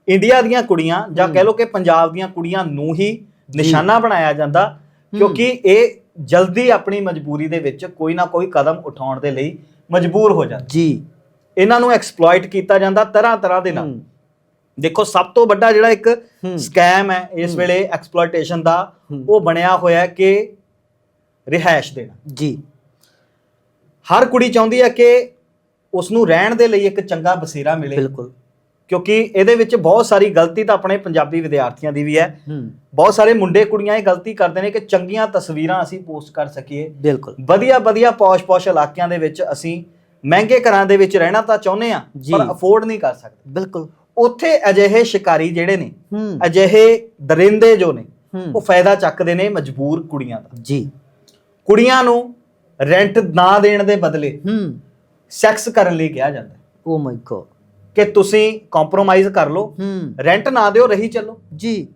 ਇੰਡੀਆ ਦੀਆਂ ਕੁੜੀਆਂ ਜਾਂ ਕਹਿ ਲਓ ਕਿ ਪੰਜਾਬ ਦੀਆਂ ਕੁੜੀਆਂ ਨੂੰ ਹੀ ਨਿਸ਼ਾਨਾ ਬਣਾਇਆ ਜਾਂਦਾ ਕਿਉਂਕਿ ਇਹ ਜਲਦੀ ਆਪਣੀ ਮਜਬੂਰੀ ਦੇ ਵਿੱਚ ਕੋਈ ਨਾ ਕੋਈ ਕਦਮ ਉਠਾਉਣ ਦੇ ਲਈ ਮਜਬੂਰ ਹੋ ਜਾਂਦੇ ਜੀ। ਇਹਨਾਂ ਨੂੰ ਐਕਸਪਲੋਇਟ ਕੀਤਾ ਜਾਂਦਾ ਤਰ੍ਹਾਂ ਤਰ੍ਹਾਂ ਦੇ ਨਾਲ। ਦੇਖੋ ਸਭ ਤੋਂ ਵੱਡਾ ਜਿਹੜਾ ਇੱਕ। ਸਕੈਮ ਹੈ ਇਸ ਵੇਲੇ ਐਕਸਪਲੋਇਟੇਸ਼ਨ ਦਾ। ਉਹ ਬਣਿਆ ਹੋਇਆ ਕਿ ਰਿਹਾਇਸ਼ ਦੇਣਾ। ਜੀ। ਹਰ ਕੁੜੀ ਚਾਹੁੰਦੀ ਹੈ ਕਿ ਉਸ ਨੂੰ ਰਹਿਣ ਦੇ ਲਈ ਇੱਕ ਚੰਗਾ ਬਸੇਰਾ ਮਿਲੇ। ਬਿਲਕੁਲ। ਕਿਉਂਕਿ ਇਹਦੇ ਵਿੱਚ ਬਹੁਤ ਸਾਰੀ ਗਲਤੀ ਤਾਂ ਆਪਣੇ ਪੰਜਾਬੀ ਵਿਦਿਆਰਥੀਆਂ ਦੀ ਵੀ ਹੈ। ਬਹੁਤ ਸਾਰੇ ਮੁੰਡੇ ਕੁੜੀਆਂ ਇਹ ਗਲਤੀ ਕਰਦੇ ਨੇ ਕਿ ਚੰਗੀਆਂ ਤਸਵੀਰਾਂ ਅਸੀਂ ਪੋਸਟ ਕਰ ਸਕੀਏ। ਬਿਲਕੁਲ। ਵਧੀਆ ਵਧੀਆ ਪੌਸ਼-ਪੌਸ਼ ਇਲਾਕਿਆਂ ਦੇ ਵਿੱਚ ਅਸੀਂ ਮਹਿੰਗੇ ਘਰਾਂ ਦੇ ਵਿੱਚ ਰਹਿਣਾ ਤਾਂ ਚਾਹੁੰਦੇ ਆ। ਪਰ ਅਫੋਰਡ ਨਹੀਂ ਕਰ ਸਕਦੇ। ਬਿਲਕੁਲ। ਉੱਥੇ ਅਜਿਹੇ ਸ਼ਿਕਾਰੀ ਜਿਹੜੇ ਨੇ ਅਜਿਹੇ ਦਰਿੰਦੇ ਜੋ ਨੇ। ਉਹ ਫਾਇਦਾ ਚੱਕਦੇ ਨੇ ਮਜਬੂਰ ਕੁੜੀਆਂ ਦਾ। ਜੀ। ਕੁੜੀਆਂ ਨੂੰ ਰੈਂਟ ਨਾ ਦੇਣ ਦੇ ਬਦਲੇ ਹੂੰ। ਸੈਕਸ ਕਰਨ ਲਈ ਕਿਹਾ ਜਾਂਦਾ ਓ ਮਾਈ ਗॉड ਕਿ ਤੁਸੀਂ ਕੰਪਰੋਮਾਈਜ਼ ਕਰ ਲਓ ਹੂੰ। ਰੈਂਟ ਨਾ ਦਿਓ ਰਹੀ ਚੱਲੋ। ਜੀ।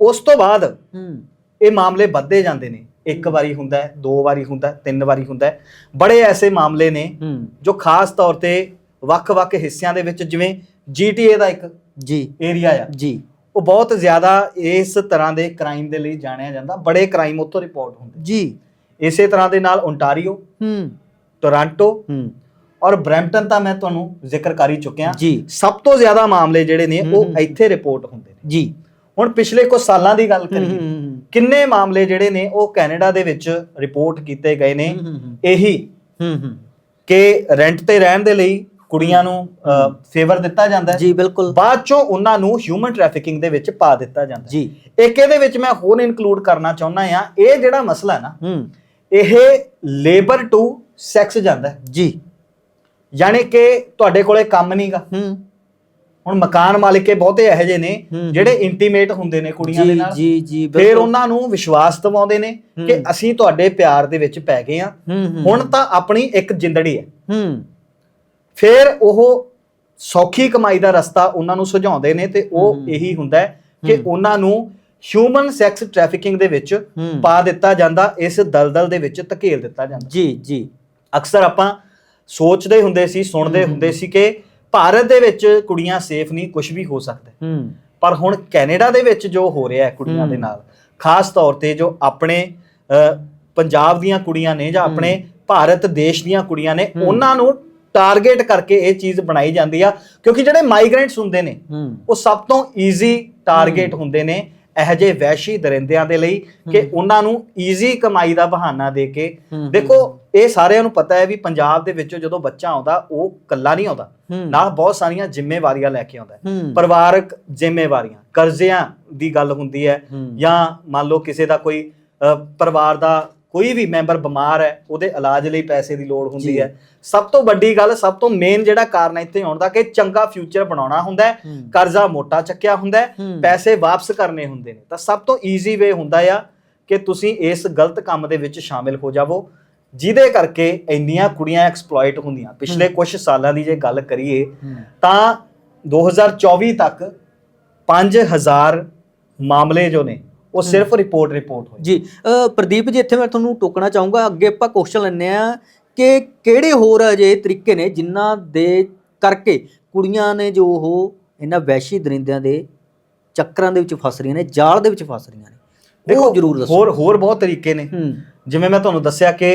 ਉਸ ਤੋਂ ਬਾਅਦ ਹੂੰ। ਇਹ ਮਾਮਲੇ ਵੱਧਦੇ ਜਾਂਦੇ ਨੇ। ਇੱਕ ਵਾਰੀ ਹੁੰਦਾ ਹੈ ਦੋ ਵਾਰੀ ਹੁੰਦਾ ਹੈ ਤਿੰਨ ਵਾਰੀ ਹੁੰਦਾ ਹੈ। ਬੜੇ ਐਸੇ ਮਾਮਲੇ ਨੇ ਜੋ ਖਾਸ ਤੌਰ ਤੇ ਵੱਖ-ਵੱਖ ਹਿੱਸਿਆਂ ਦੇ ਵਿੱਚ ਜਿਵੇਂ GTA ਦਾ ਇੱਕ ਜੀ। ਏਰੀਆ ਆ। ਜੀ। ਉਹ ਬਹੁਤ ਜ਼ਿਆਦਾ ਇਸ ਤਰ੍ਹਾਂ ਦੇ ਕ੍ਰਾਈਮ ਦੇ ਲਈ ਜਾਣਿਆ ਜਾਂਦਾ। ਬੜੇ ਕ੍ਰਾਈਮ ਉੱਥੋਂ ਰਿਪੋਰਟ ਹੁੰਦੇ। ਜੀ। ਇਸੇ ਤਰ੍ਹਾਂ ਦੇ ਨਾਲ ਓਨਟਾਰੀਓ ਹੂੰ। ਟੋਰਾਂਟੋ ਹੂੰ। ਔਰ ਬ੍ਰੈਂਪਟਨ ਤਾਂ ਮੈਂ ਤੁਹਾਨੂੰ ਜ਼ਿਕਰ ਕਰ ਹੀ ਚੁੱਕਿਆ। ਜੀ। ਸਭ ਤੋਂ ਜ਼ਿਆਦਾ ਮਾਮਲੇ ਜਿਹੜੇ ਨੇ ਉਹ। ਇੱਥੇ ਰਿਪੋਰਟ ਹੁੰਦੇ ਨੇ। ਜੀ। ਹੁਣ ਪਿਛਲੇ ਕੁਝ ਸਾਲਾਂ ਦੀ ਗੱਲ ਕਰੀਏ ਕਿੰਨੇ ਮਾਮਲੇ ਜਿਹੜੇ ਨੇ ਉਹ ਕੈਨੇਡਾ ਦੇ ਵਿੱਚ ਰਿਪੋਰਟ ਕੀਤੇ ਗਏ ਨੇ। ਇਹੀ ਹੂੰ ਹੂੰ। ਕਿ ਰੈਂਟ ਤੇ ਰਹਿਣ ਦੇ ਲਈ ਕੁੜੀਆਂ ਨੂੰ ਫੇਵਰ ਦਿੱਤਾ ਜਾਂਦਾ ਹੈ। ਜੀ ਬਿਲਕੁਲ। ਬਾਅਦ ਚੋਂ ਉਹਨਾਂ ਨੂੰ ਹਿਊਮਨ ਟ੍ਰੈਫਿਕਿੰਗ ਦੇ ਵਿੱਚ ਪਾ ਦਿੱਤਾ ਜਾਂਦਾ ਜੀ। ਇੱਕ ਇਹਦੇ ਵਿੱਚ ਮੈਂ ਹੋਰ ਇਨਕਲੂਡ ਕਰਨਾ ਚਾਹੁੰਦਾ ਆ ਇਹ ਜਿਹੜਾ ਮਸਲਾ ਹੈ ਨਾ ਹੂੰ। ਇਹ ਲੇਬਰ ਟੂ ਸੈਕਸ ਜਾਂਦਾ ਜੀ। ਯਾਨੀ ਕਿ ਤੁਹਾਡੇ ਕੋਲੇ ਕੰਮ ਨਹੀਂਗਾ ਹੂੰ। ਹੁਣ ਮਕਾਨ ਮਾਲਿਕੇ ਬਹੁਤੇ ਇਹੋ ਜਿਹੇ ਨੇ। ਜਿਹੜੇ ਇੰਟੀਮੇਟ ਹੁੰਦੇ ਨੇ ਕੁੜੀਆਂ ਦੇ ਨਾਲ। ਜੀ ਜੀ ਫਿਰ। ਉਹਨਾਂ ਨੂੰ ਵਿਸ਼ਵਾਸ ਦਿਵਾਉਂਦੇ ਨੇ ਕਿ। ਅਸੀਂ ਤੁਹਾਡੇ ਪਿਆਰ ਦੇ ਵਿੱਚ ਪੈ ਗਏ ਆ ਹੁਣ ਤਾਂ ਆਪਣੀ ਇੱਕ ਜਿੰਦੜੀ ਹੈ। ਹੂੰ। ਫਿਰ ਉਹ ਸੌਖੀ ਕਮਾਈ ਦਾ ਰਸਤਾ ਉਹਨਾਂ ਨੂੰ ਸੁਝਾਉਂਦੇ ਨੇ ਤੇ ਉਹ। ਇਹੀ ਹੁੰਦਾ ਕਿ। ਉਹਨਾਂ ਨੂੰ ਹਿਊਮਨ ਸੈਕਸ ਟ੍ਰੈਫਿਕਿੰਗ ਦੇ ਵਿੱਚ। ਪਾ ਦਿੱਤਾ ਜਾਂਦਾ ਇਸ ਦਲਦਲ ਦੇ ਵਿੱਚ ਧਕੇਲ ਦਿੱਤਾ ਜਾਂਦਾ ਜੀ ਜੀ ਅਕਸਰ ਆਪਾਂ ਸੋਚਦੇ ਹੁੰਦੇ ਸੀ ਸੁਣਦੇ। ਹੁੰਦੇ ਸੀ ਕਿ ਭਾਰਤ ਦੇ ਵਿੱਚ ਕੁੜੀਆਂ ਸੇਫ ਨਹੀਂ ਕੁਝ ਵੀ ਹੋ ਸਕਦਾ ਪਰ ਹੁਣ ਕੈਨੇਡਾ ਦੇ ਵਿੱਚ ਜੋ ਹੋ ਰਿਹਾ ਹੈ ਕੁੜੀਆਂ ਦੇ। ਨਾਲ ਖਾਸ ਤੌਰ ਤੇ ਜੋ ਆਪਣੇ ਪੰਜਾਬ ਦੀਆਂ ਕੁੜੀਆਂ ਨੇ ਜਾਂ। ਆਪਣੇ ਭਾਰਤ ਦੇਸ਼ ਦੀਆਂ ਕੁੜੀਆਂ ਨੇ। ਉਹਨਾਂ ਨੂੰ ਟਾਰਗੇਟ ਕਰਕੇ ਇਹ ਚੀਜ਼ ਬਣਾਈ ਜਾਂਦੀ ਆ ਕਿਉਂਕਿ ਜਿਹੜੇ ਮਾਈਗ੍ਰੈਂਟਸ ਹੁੰਦੇ ਨੇ ਉਹ ਸਭ ਤੋਂ ਈਜ਼ੀ ਟਾਰਗੇਟ। ਹੁੰਦੇ ਨੇ ਇਹੋ ਜਿਹੇ ਵੈਸ਼ੀ ਦਰਿੰਦਿਆਂ ਦੇ ਲਈ ਕਿ। ਉਹਨਾਂ ਨੂੰ ਈਜ਼ੀ ਕਮਾਈ ਦਾ ਬਹਾਨਾ ਦੇ ਕੇ ਦੇਖੋ ਇਹ ਸਾਰਿਆਂ ਨੂੰ ਪਤਾ ਹੈ ਵੀ ਪੰਜਾਬ ਦੇ ਵਿੱਚੋਂ ਜਦੋਂ ਬੱਚਾ ਆਉਂਦਾ ਉਹ ਇਕੱਲਾ ਨਹੀਂ ਆਉਂਦਾ ਨਾਲ ਬਹੁਤ ਸਾਰੀਆਂ ਜ਼ਿੰਮੇਵਾਰੀਆਂ ਲੈ ਕੇ ਆਉਂਦਾ ਪਰਿਵਾਰਕ ਜ਼ਿੰਮੇਵਾਰੀਆਂ ਕਰਜ਼ਿਆਂ ਦੀ ਗੱਲ ਹੁੰਦੀ ਹੈ। ਜਾਂ ਮੰਨ ਲਓ ਕਿਸੇ ਦਾ ਕੋਈ ਪਰਿਵਾਰ ਦਾ ਕੋਈ ਵੀ ਮੈਂਬਰ ਬਿਮਾਰ ਹੈ ਉਹਦੇ ਇਲਾਜ ਲਈ ਪੈਸੇ ਦੀ ਲੋੜ ਹੁੰਦੀ। ਹੈ ਸਭ ਤੋਂ ਵੱਡੀ ਗੱਲ ਸਭ ਤੋਂ ਮੇਨ ਜਿਹੜਾ ਕਾਰਨ ਇੱਥੇ ਆਉਣ ਦਾ ਕਿ ਚੰਗਾ ਫਿਊਚਰ ਬਣਾਉਣਾ ਹੁੰਦਾ ਹੈ। ਕਰਜ਼ਾ ਮੋਟਾ ਚੱਕਿਆ ਹੁੰਦਾ ਹੈ। ਪੈਸੇ ਵਾਪਸ ਕਰਨੇ ਹੁੰਦੇ ਨੇ ਤਾਂ ਸਭ ਤੋਂ ਈਜ਼ੀ ਵੇ ਹੁੰਦਾ ਆ ਕਿ ਤੁਸੀਂ ਇਸ ਗਲਤ ਕੰਮ ਦੇ ਵਿੱਚ ਸ਼ਾਮਿਲ ਹੋ ਜਾਵੋ ਜਿਹਦੇ ਕਰਕੇ ਇੰਨੀਆਂ ਕੁੜੀਆਂ ਐਕਸਪਲੋਇਟ ਹੁੰਦੀਆਂ ਪਿਛਲੇ। ਕੁਝ ਸਾਲਾਂ ਦੀ ਜੇ ਗੱਲ ਕਰੀਏ। ਤਾਂ 2024 ਤੱਕ 5000 ਮਾਮਲੇ ਜੋ ਨੇ ਉਹ ਸਿਰਫ ਰਿਪੋਰਟ ਰਿਪੋਰਟ ਹੋਏ ਜੀ ਪ੍ਰਦੀਪ ਜੀ ਇੱਥੇ ਮੈਂ ਤੁਹਾਨੂੰ ਟੋਕਣਾ ਚਾਹੂੰਗਾ ਅੱਗੇ ਆਪਾਂ ਕੁਐਸਚਨ ਲੈਂਦੇ ਆ ਕਿ ਕਿਹੜੇ ਹੋਰ ਅਜੇ ਤਰੀਕੇ ਨੇ ਜਿਨ੍ਹਾਂ ਦੇ ਕਰਕੇ ਕੁੜੀਆਂ ਨੇ ਜੋ ਉਹ ਇਹਨਾਂ ਵੈਸ਼ੀ ਦਰਿੰਦਿਆਂ ਦੇ ਚੱਕਰਾਂ ਦੇ ਵਿੱਚ ਫਸ ਰਹੀਆਂ ਨੇ ਜਾਲ ਦੇ ਵਿੱਚ ਫਸ ਰਹੀਆਂ ਨੇ? ਦੇਖੋ ਜ਼ਰੂਰ ਦੱਸੋ। ਹੋਰ ਹੋਰ ਬਹੁਤ ਤਰੀਕੇ ਨੇ। ਜਿਵੇਂ ਮੈਂ ਤੁਹਾਨੂੰ ਦੱਸਿਆ ਕਿ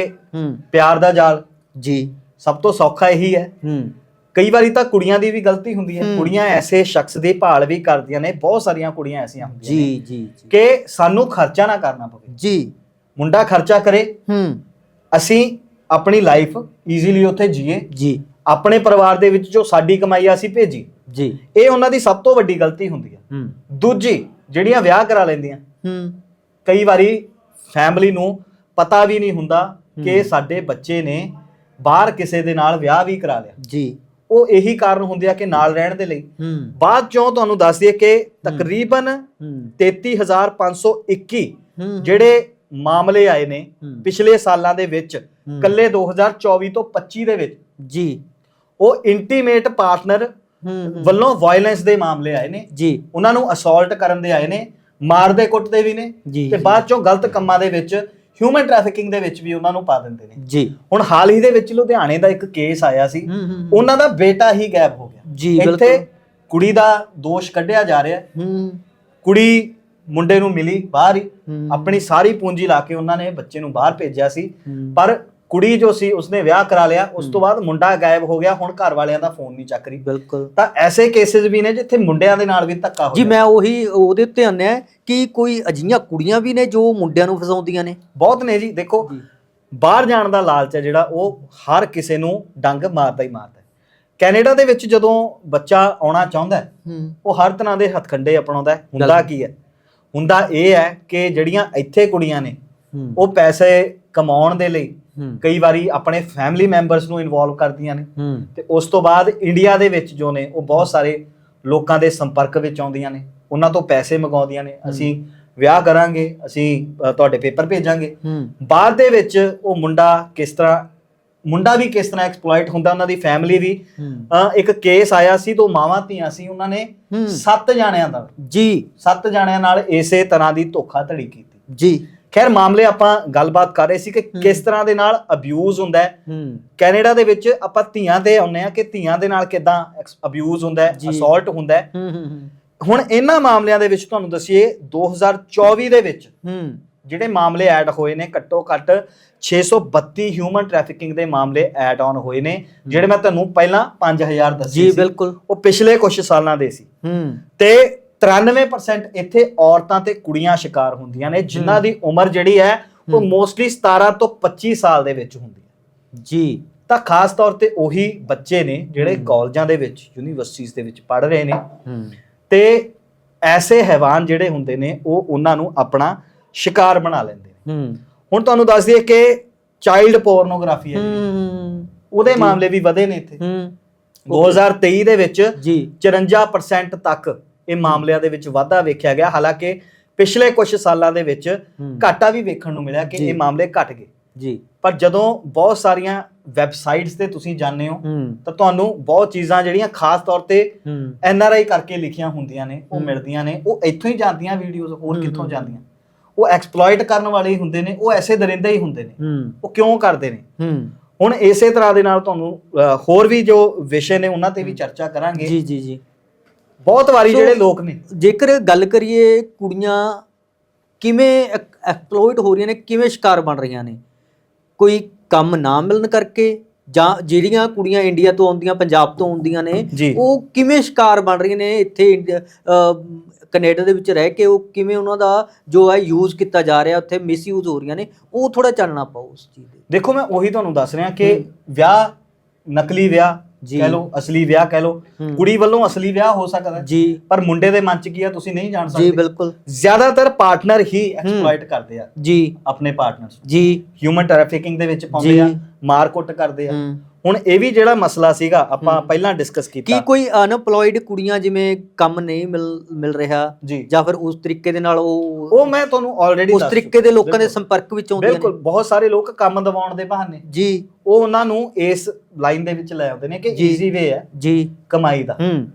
ਪਿਆਰ ਦਾ ਜਾਲ ਜੀ। ਸਭ ਤੋਂ ਸੌਖਾ ਇਹੀ ਹੂੰ। ਕਈ ਵਾਰੀ ਤਾਂ ਕੁੜੀਆਂ ਦੀ ਵੀ ਗਲਤੀ ਹੁੰਦੀ ਹੈ। ਕੁੜੀਆਂ ਐਸੇ ਸ਼ਖਸ ਦੀ ਭਾਲ ਵੀ ਕਰਦੀਆਂ ਨੇ ਬਹੁਤ ਸਾਰੀਆਂ ਕੁੜੀਆਂ ਐਸੀਆਂ ਹੁੰਦੀਆਂ ਜੀ ਨੇ ਜੀ ਜੀ। ਕਿ ਸਾਨੂੰ ਖਰਚਾ ਨਾ ਕਰਨਾ ਪਵੇ। ਜੀ। ਮੁੰਡਾ ਖਰਚਾ ਕਰੇ। ਹੂੰ। ਅਸੀਂ ਆਪਣੀ ਲਾਈਫ ਈਜ਼ੀਲੀ ਉੱਥੇ ਜੀਏ। ਜੀ। ਆਪਣੇ ਪਰਿਵਾਰ ਦੇ ਵਿੱਚ ਜੋ ਸਾਡੀ ਕਮਾਈ ਆ ਅਸੀਂ ਭੇਜੀ। ਜੀ। ਇਹ ਉਹਨਾਂ ਦੀ ਸਭ ਤੋਂ ਵੱਡੀ ਗਲਤੀ ਹੁੰਦੀ ਹੈ। ਹੂੰ। ਦੂਜੀ ਜਿਹੜੀਆਂ ਵਿਆਹ ਕਰਾ ਲੈਂਦੀਆਂ। ਹੂੰ। ਕਈ ਵਾਰੀ ਫੈਮਿਲੀ ਨੂੰ ਪਤਾ ਵੀ ਨਹੀਂ ਹੁੰਦਾ ਕਿ। ਸਾਡੇ ਬੱਚੇ ਨੇ ਬਾਹਰ ਕਿਸੇ ਦੇ ਨਾਲ ਵਿਆਹ ਵੀ ਕਰਾ ਲਿਆ। ਜੀ। ਉਹ ਇਹੀ ਕਾਰਨ ਹੁੰਦੇ ਆ ਕਿ ਨਾਲ ਰਹਿਣ ਦੇ ਲਈ। ਬਾਅਦ ਚੋਂ ਤੁਹਾਨੂੰ ਦੱਸ ਦਈਏ ਕਿ ਤਕਰੀਬਨ ਹੂੰ। 33521 ਹੂੰ ਜਿਹੜੇ ਮਾਮਲੇ ਆਏ ਨੇ। ਪਿਛਲੇ ਸਾਲਾਂ ਦੇ ਵਿੱਚ। ਕੱਲੇ 2024 ਤੋਂ 25 ਦੇ ਵਿੱਚ। ਜੀ। ਉਹ ਇੰਟੀਮੇਟ ਪਾਰਟਨਰ ਵੱਲੋਂ ਵਾਇਲੈਂਸ ਦੇ ਮਾਮਲੇ ਆਏ ਨੇ। ਜੀ। ਉਹਨਾਂ ਨੂੰ ਅਸੌਲਟ ਕਰਨ ਦੇ ਆਏ ਨੇ। ਮਾਰਦੇ ਕੁੱਟਦੇ ਵੀ ਨੇ ਤੇ। ਬਾਅਦ ਚੋਂ ਗਲਤ ਕੰਮਾਂ ਦੇ ਵਿੱਚ ਹਿਊਮਨ ਟ੍ਰੈਫਿਕਿੰਗ ਦੇ ਵਿੱਚ ਵੀ ਉਹਨਾਂ ਨੂੰ ਪਾ ਦਿੰਦੇ ਨੇ ਜੀ ਹੁਣ ਹਾਲ ਹੀ ਦੇ ਵਿੱਚ ਲੁਧਿਆਣੇ ਦਾ ਇੱਕ ਕੇਸ ਆਇਆ ਸੀ। ਉਹਨਾਂ ਦਾ ਬੇਟਾ ਹੀ ਗਾਇਬ ਹੋ ਗਿਆ ਜੀ, ਇੱਥੇ। ਕੁੜੀ ਦਾ ਦੋਸ਼ ਕੱਢਿਆ ਜਾ ਰਿਹਾ ਹੈ। ਕੁੜੀ ਮੁੰਡੇ ਨੂੰ ਮਿਲੀ ਬਾਹਰ ਹੀ। ਆਪਣੀ ਸਾਰੀ ਪੂੰਜੀ ਲਾ ਕੇ ਉਹਨਾਂ ਨੇ ਬੱਚੇ ਨੂੰ ਬਾਹਰ ਭੇਜਿਆ ਸੀ। ਪਰ ਕੁੜੀ ਜੋ ਸੀ ਉਸਨੇ ਵਿਆਹ ਕਰਾ ਲਿਆ। ਉਸ ਤੋਂ ਬਾਅਦ ਮੁੰਡਾ ਗਾਇਬ ਹੋ ਗਿਆ ਹੁਣ ਘਰ ਵਾਲਿਆਂ ਦਾ ਫੋਨ ਨਹੀਂ ਚੱਕ ਰਹੀ। ਬਿਲਕੁਲ। ਤਾਂ ਐਸੇ ਕੇਸਿਸ ਵੀ ਨੇ ਜਿੱਥੇ ਮੁੰਡਿਆਂ ਦੇ ਨਾਲ ਵੀ ਧੱਕਾ ਹੋ ਜੀ। ਮੈਂ ਉਹੀ ਉਹਦੇ ਉੱਤੇ ਆਨਿਆ ਕਿ ਕੋਈ ਅਜਿਹੀਆਂ ਕੁੜੀਆਂ ਵੀ ਨੇ ਜੋ ਮੁੰਡਿਆਂ ਨੂੰ ਫਸਾਉਂਦੀਆਂ ਨੇ। ਬਹੁਤ ਨੇ ਜੀ। ਦੇਖੋ। ਬਾਹਰ ਜਾਣ ਦਾ ਲਾਲਚ ਹੈ ਜਿਹੜਾ ਉਹ ਹਰ ਕਿਸੇ ਨੂੰ ਡੰਗ ਮਾਰਦਾ ਹੀ ਮਾਰਦਾ ਹੈ। ਕੈਨੇਡਾ ਦੇ ਵਿੱਚ ਜਦੋਂ ਬੱਚਾ ਆਉਣਾ ਚਾਹੁੰਦਾ ਉਹ ਹਰ ਤਰ੍ਹਾਂ ਦੇ ਹਥਕੰਡੇ ਅਪਣਾਉਂਦਾ ਹੈ। ਹੁੰਦਾ। ਕੀ ਹੈ? ਹੁੰਦਾ ਇਹ ਹੈ ਕਿ ਜਿਹੜੀਆਂ ਇੱਥੇ ਕੁੜੀਆਂ ਨੇ ਉਹ ਪੈਸੇ ਕਮਾਉਣ ਦੇ ਲਈ ਕਈ ਵਾਰੀ ਆਪਣੇ ਫੈਮਿਲੀ ਮੈਂਬਰਸ ਨੂੰ ਇਨਵੋਲਵ ਕਰਦੀਆਂ ਨੇ। ਤੇ ਉਸ ਤੋਂ ਬਾਅਦ ਇੰਡੀਆ ਦੇ ਵਿੱਚ ਜੋ ਨੇ ਉਹ ਬਹੁਤ ਸਾਰੇ ਲੋਕਾਂ ਦੇ ਸੰਪਰਕ ਵਿੱਚ ਆਉਂਦੀਆਂ ਨੇ। ਉਹਨਾਂ ਤੋਂ ਪੈਸੇ ਮੰਗਾਉਂਦੀਆਂ ਨੇ। ਅਸੀਂ ਵਿਆਹ ਕਰਾਂਗੇ ਅਸੀਂ ਤੁਹਾਡੇ ਪੇਪਰ ਭੇਜਾਂਗੇ। ਬਾਅਦ ਦੇ ਵਿੱਚ ਉਹ ਮੁੰਡਾ ਕਿਸ ਤਰ੍ਹਾਂ ਮੁੰਡਾ ਵੀ ਕਿਸ ਤਰ੍ਹਾਂ ਐਕਸਪਲੋਇਟ ਹੁੰਦਾ ਉਹਨਾਂ ਦੀ ਫੈਮਿਲੀ ਵੀ। ਇੱਕ ਕੇਸ ਆਇਆ ਸੀ ਦੋ ਮਾਵਾਂ ਧੀਆਂ ਸੀ ਉਹਨਾਂ ਨੇ। ਸੱਤ ਜਾਣਿਆਂ ਦਾ ਜੀ। ਸੱਤ ਜਾਣਿਆਂ ਨਾਲ ਇਸੇ ਤਰ੍ਹਾਂ ਦੀ ਧੋਖਾਧੜੀ ਕੀਤੀ। ਜੀ। ਖੈਰ ਮਾਮਲੇ ਆਪਾਂ ਗੱਲਬਾਤ ਕਰ ਰਹੇ ਸੀ ਕਿ ਕਿਸ ਤਰ੍ਹਾਂ ਦੇ ਨਾਲ ਅਬਿਊਜ਼ ਹੁੰਦਾ ਹੈ। ਕੈਨੇਡਾ ਦੇ ਵਿੱਚ ਆਪਾਂ ਧੀਆਂ ਤੇ ਆਉਂਦੇ ਆ ਕਿ ਧੀਆਂ ਦੇ ਨਾਲ ਕਿਦਾਂ ਅਬਿਊਜ਼ ਹੁੰਦਾ ਹੈ ਜੀ। ਅਸੌਲਟ ਹੁੰਦਾ ਹੈ। ਹੁਣ ਇਹਨਾਂ ਮਾਮਲਿਆਂ ਦੇ ਵਿੱਚ ਤੁਹਾਨੂੰ ਦਸੀਏ 2024 ਦੇ ਵਿੱਚ ਜਿਹੜੇ ਮਾਮਲੇ ਐਡ ਹੋਏ ਨੇ ਘੱਟੋ ਘੱਟ 632 ਹਿਊਮਨ ਟ੍ਰੈਫਿਕਿੰਗ ਦੇ ਮਾਮਲੇ ਐਡ ਆਨ ਹੋਏ ਨੇ ਜਿਹੜੇ ਮੈਂ ਤੁਹਾਨੂੰ ਪਹਿਲਾਂ 5000 ਦੱਸੇ ਜੀ ਸੀ। ਬਿਲਕੁਲ। ਉਹ ਪਿਛਲੇ ਕੁਝ ਸਾਲਾਂ ਦੇ ਸੀ। ਹੂੰ। ਤੇ 93% ਇੱਥੇ ਔਰਤਾਂ ਤੇ ਕੁੜੀਆਂ ਸ਼ਿਕਾਰ ਹੁੰਦੀਆਂ ਨੇ ਜਿਨ੍ਹਾਂ ਦੀ ਉਮਰ ਜਿਹੜੀ ਹੈ ਉਹ। ਮੋਸਟਲੀ 17 ਤੋਂ 25 ਸਾਲ ਦੇ ਵਿੱਚ ਹੁੰਦੀ ਹੈ। ਜੀ। ਤਾਂ ਖਾਸ ਤੌਰ ਤੇ ਉਹੀ ਬੱਚੇ ਨੇ ਜਿਹੜੇ। ਕਾਲਜਾਂ ਦੇ ਵਿੱਚ ਯੂਨੀਵਰਸਿਟੀਆਂ ਦੇ ਵਿੱਚ ਪੜ੍ਹ ਰਹੇ ਨੇ। ਤੇ ਐਸੇ ਹੈਵਾਨ ਜਿਹੜੇ ਹੁੰਦੇ ਨੇ ਉਹ ਉਹਨਾਂ ਨੂੰ ਆਪਣਾ ਸ਼ਿਕਾਰ ਬਣਾ ਲੈਂਦੇ ਨੇ। ਹੁਣ ਤੁਹਾਨੂੰ ਦੱਸ ਦਈਏ ਕਿ ਚਾਈਲਡ ਪੋਰਨੋਗ੍ਰਾਫੀ ਹੈ ਉਹਦੇ। ਮਾਮਲੇ ਵੀ ਵਧੇ ਨੇ ਇੱਥੇ। ਹੂੰ। 2023 ਦੇ ਵਿੱਚ ਜੀ। 54% ਤੱਕ ਇਹ ਮਾਮਲਿਆਂ ਦੇ ਵਿੱਚ ਵਾਧਾ ਵੇਖਿਆ ਗਿਆ। ਹਾਲਾਂਕਿ ਪਿਛਲੇ ਕੁਝ ਸਾਲਾਂ ਦੇ ਵਿੱਚ। ਘਾਟਾ ਵੀ ਵੇਖਣ ਨੂੰ ਮਿਲਿਆ ਕਿ। ਇਹ ਮਾਮਲੇ ਘਟ ਗਏ। ਜੀ। ਪਰ ਜਦੋਂ ਬਹੁਤ ਸਾਰੀਆਂ ਵੈਬਸਾਈਟਸ ਤੇ ਤੁਸੀਂ ਜਾਂਦੇ ਹੋ ਤਾਂ ਤੁਹਾਨੂੰ ਬਹੁਤ ਚੀਜ਼ਾਂ ਜਿਹੜੀਆਂ ਖਾਸ ਤੌਰ ਤੇ ਐਨ ਆਰ ਆਈ ਕਰਕੇ ਲਿਖੀਆਂ ਹੁੰਦੀਆਂ ਨੇ ਉਹ। ਮਿਲਦੀਆਂ ਨੇ ਉਹ ਇੱਥੋਂ ਹੀ ਜਾਂਦੀਆਂ ਵੀਡੀਓਜ਼ ਹੋਰ ਕਿੱਥੋਂ। ਜਾਂਦੀਆਂ? ਉਹ ਐਕਸਪਲੋਇਟ ਕਰਨ ਵਾਲੇ ਹੀ ਹੁੰਦੇ ਨੇ ਉਹ ਐਸੇ ਦਰਿੰਦੇ ਹੀ ਹੁੰਦੇ ਨੇ। ਉਹ ਕਿਉਂ ਕਰਦੇ ਨੇ? ਹੁਣ ਇਸੇ ਤਰ੍ਹਾਂ ਦੇ ਨਾਲ ਤੁਹਾਨੂੰ ਹੋਰ ਵੀ ਜੋ ਵਿਸ਼ੇ ਨੇ ਉਹਨਾਂ ਤੇ ਵੀ ਚਰਚਾ ਕਰਾਂਗੇ। ਜੀ ਜੀ ਜੀ। ਬਹੁਤ ਵਾਰੀ ਜਿਹੜੇ ਲੋਕ ਨੇ ਜੇਕਰ ਗੱਲ ਕਰੀਏ ਕੁੜੀਆਂ ਕਿਵੇਂ ਐਕਸਪਲੋਇਟ ਹੋ ਰਹੀਆਂ ਨੇ ਕਿਵੇਂ ਸ਼ਿਕਾਰ ਬਣ ਰਹੀਆਂ ਨੇ ਕੋਈ ਕੰਮ ਨਾ ਮਿਲਣ ਕਰਕੇ ਜਾਂ ਜਿਹੜੀਆਂ ਕੁੜੀਆਂ ਇੰਡੀਆ ਤੋਂ ਆਉਂਦੀਆਂ ਪੰਜਾਬ ਤੋਂ ਆਉਂਦੀਆਂ ਨੇ। ਉਹ ਕਿਵੇਂ ਸ਼ਿਕਾਰ ਬਣ ਰਹੀਆਂ ਨੇ ਇੱਥੇ ਕੈਨੇਡਾ ਦੇ ਵਿੱਚ ਰਹਿ ਕੇ ਉਹ ਕਿਵੇਂ ਉਹਨਾਂ ਦਾ ਜੋ ਹੈ ਯੂਜ਼ ਕੀਤਾ ਜਾ ਰਿਹਾ ਉੱਥੇ ਮਿਸਯੂਜ਼ ਹੋ ਰਹੀਆਂ ਨੇ ਉਹ ਥੋੜਾ ਚਾਨਣਾ ਪਾਓ ਉਸ ਚੀਜ਼ ਦੇ ਦੇਖੋ ਮੈਂ ਉਹੀ ਤੁਹਾਨੂੰ ਦੱਸ ਰਿਹਾ ਕਿ। ਵਿਆਹ ਨਕਲੀ ਵਿਆਹ ਜੀ। ਕਹਿ ਲਓ ਅਸਲੀ ਵਿਆਹ ਕਹਿ ਲਓ। ਹੂੰ। ਕੁੜੀ ਵੱਲੋਂ ਅਸਲੀ ਵਿਆਹ ਹੋ ਸਕਦਾ ਹੈ। ਜੀ। ਪਰ ਮੁੰਡੇ ਦੇ ਮਨ 'ਚ ਕੀ ਆ ਤੁਸੀਂ ਨਹੀਂ ਜਾਣ ਜੀ ਸਕਦੇ। ਬਿਲਕੁਲ। ਜ਼ਿਆਦਾਤਰ ਪਾਰਟਨਰ ਹੀ ਐਕਸਪਲੋਇਟ ਕਰਦੇ ਆ। ਜੀ। ਆਪਣੇ ਪਾਰਟਨਰਸ ਜੀ। ਹਿਊਮਨ ਟ੍ਰੈਫਿਕਿੰਗ ਦੇ ਵਿੱਚ ਪਾਉਂਦੇ ਜੀ। ਆ ਮਾਰ ਕੁੱਟ ਕਰਦੇ ਆ। ਹੁਣ ਇਹ ਵੀ ਜਿਹੜਾ ਮਸਲਾ ਸੀਗਾ ਆਪਾਂ। ਪਹਿਲਾਂ ਡਿਸਕਸ ਕੀ ਕੀਤਾ ਕੋਈ ਅਨਪਲੋਇਡ ਕੁੜੀਆਂ ਜਿਵੇਂ ਕੰਮ ਨਹੀਂ ਮਿਲ ਮਿਲ ਰਿਹਾ? ਜੀ। ਜਾਂ ਫਿਰ ਉਸ ਤਰੀਕੇ ਦੇ ਨਾਲ ਉਹ ਉਹ ਮੈਂ ਤੁਹਾਨੂੰ ਆਲਰੇਡੀ ਉਸ ਤਰੀਕੇ ਦੇ ਲੋਕਾਂ ਦੇ ਸੰਪਰਕ ਵਿੱਚ ਆਉਂਦੀਆਂ ਬਿਲਕੁਲ। ਬਹੁਤ ਸਾਰੇ ਲੋਕ ਕੰਮ ਦਿਵਾਉਣ ਦੇ ਬਹਾਨੇ। ਜੀ। ਉਹ ਉਹਨਾਂ ਨੂੰ ਇਸ ਲਾਈਨ ਦੇ ਵਿੱਚ ਲੈ ਆਉਂਦੇ ਨੇ ਕਿ ਜੀ। ਈਜ਼ੀ ਵੇ ਹੈ ਜੀ। ਕਮਾਈ ਦਾ। ਹੂੰ।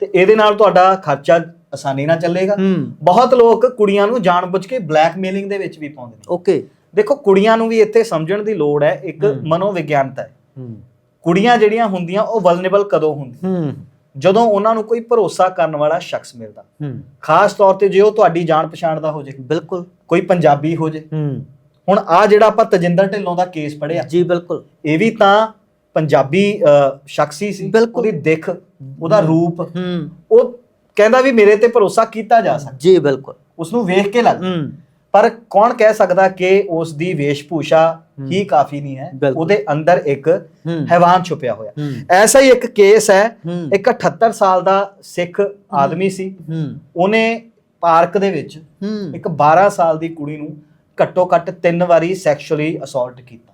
ਤੇ ਇਹਦੇ ਨਾਲ ਤੁਹਾਡਾ ਖਰਚਾ ਆਸਾਨੀ ਨਾਲ ਚੱਲੇਗਾ। ਹੂੰ। ਬਹੁਤ ਲੋਕ ਕੁੜੀਆਂ ਨੂੰ ਜਾਣਬੁੱਝ ਕੇ ਬਲੈਕਮੇਲਿੰਗ ਦੇ ਵਿੱਚ ਵੀ ਪਾਉਂਦੇ ਨੇ। ਓਕੇ। ਦੇਖੋ ਕੁੜੀਆਂ ਨੂੰ ਵੀ ਇੱਥੇ ਸਮਝਣ ਦੀ ਲੋੜ ਹੈ। ਇੱਕ। ਮਨੋਵਿਗਿਆਨਤਾ ਹੈ। ਹੂੰ। ਕੁੜੀਆਂ ਜਿਹੜੀਆਂ ਹੁੰਦੀਆਂ ਉਹ ਵਲਨੇਬਲ ਕਦੋਂ ਹੁੰਦੀਆਂ? ਹੂੰ। ਜਦੋਂ ਉਹਨਾਂ ਨੂੰ ਕੋਈ ਭਰੋਸਾ ਕਰਨ ਵਾਲਾ ਸ਼ਖਸ ਮਿਲਦਾ। ਹੂੰ। ਖਾਸ ਤੌਰ ਤੇ ਜੇ ਉਹ ਤੁਹਾਡੀ ਜਾਣ ਪਛਾਣ ਦਾ ਹੋ ਜੇ। ਬਿਲਕੁਲ। ਕੋਈ ਪੰਜਾਬੀ ਹੋ ਜੇ। ਹੂੰ। ਹੁਣ ਆ ਜਿਹੜਾ ਆਪਾਂ ਤਜਿੰਦਰ ਢਿੱਲੋਂ ਦਾ ਕੇਸ ਪੜਿਆ ਜੀ ਬਿਲਕੁਲ। ਇਹ ਵੀ ਤਾਂ ਪੰਜਾਬੀ ਸ਼ਖਸ ਸੀ। ਬਿਲਕੁਲ। ਉਹਦੀ ਦਿੱਖ ਉਹਦਾ ਰੂਪ ਹੂੰ। ਉਹ ਕਹਿੰਦਾ ਵੀ ਮੇਰੇ ਤੇ ਭਰੋਸਾ ਕੀਤਾ ਜਾ ਸਕਦਾ। ਜੀ ਬਿਲਕੁਲ। ਉਸ ਨੂੰ ਵੇਖ ਕੇ ਲੱਗਦਾ। ਹੂੰ। ਪਰ ਕੌਣ ਕਹਿ ਸਕਦਾ ਕਿ ਉਸ ਦੀ ਵੇਸ਼ਭੂਸ਼ਾ ਹੀ। ਕਾਫੀ ਨਹੀਂ ਹੈ। ਉਹਦੇ ਅੰਦਰ ਇੱਕ ਹੈਵਾਨ ਛੁਪਿਆ ਹੋਇਆ। ਐਸਾ ਹੀ ਇੱਕ ਕੇਸ ਹੈ। ਇੱਕ 78 ਸਾਲ ਦਾ ਸਿੱਖ ਆਦਮੀ ਸੀ। ਉਹਨੇ ਪਾਰਕ ਦੇ ਵਿੱਚ ਇੱਕ 12 ਸਾਲ ਦੀ ਕੁੜੀ ਨੂੰ ਘੱਟੋ ਘੱਟ ਤਿੰਨ ਵਾਰੀ ਸੈਕਸ਼ੂਅਲੀ ਅਸੌਲਟ ਕੀਤਾ।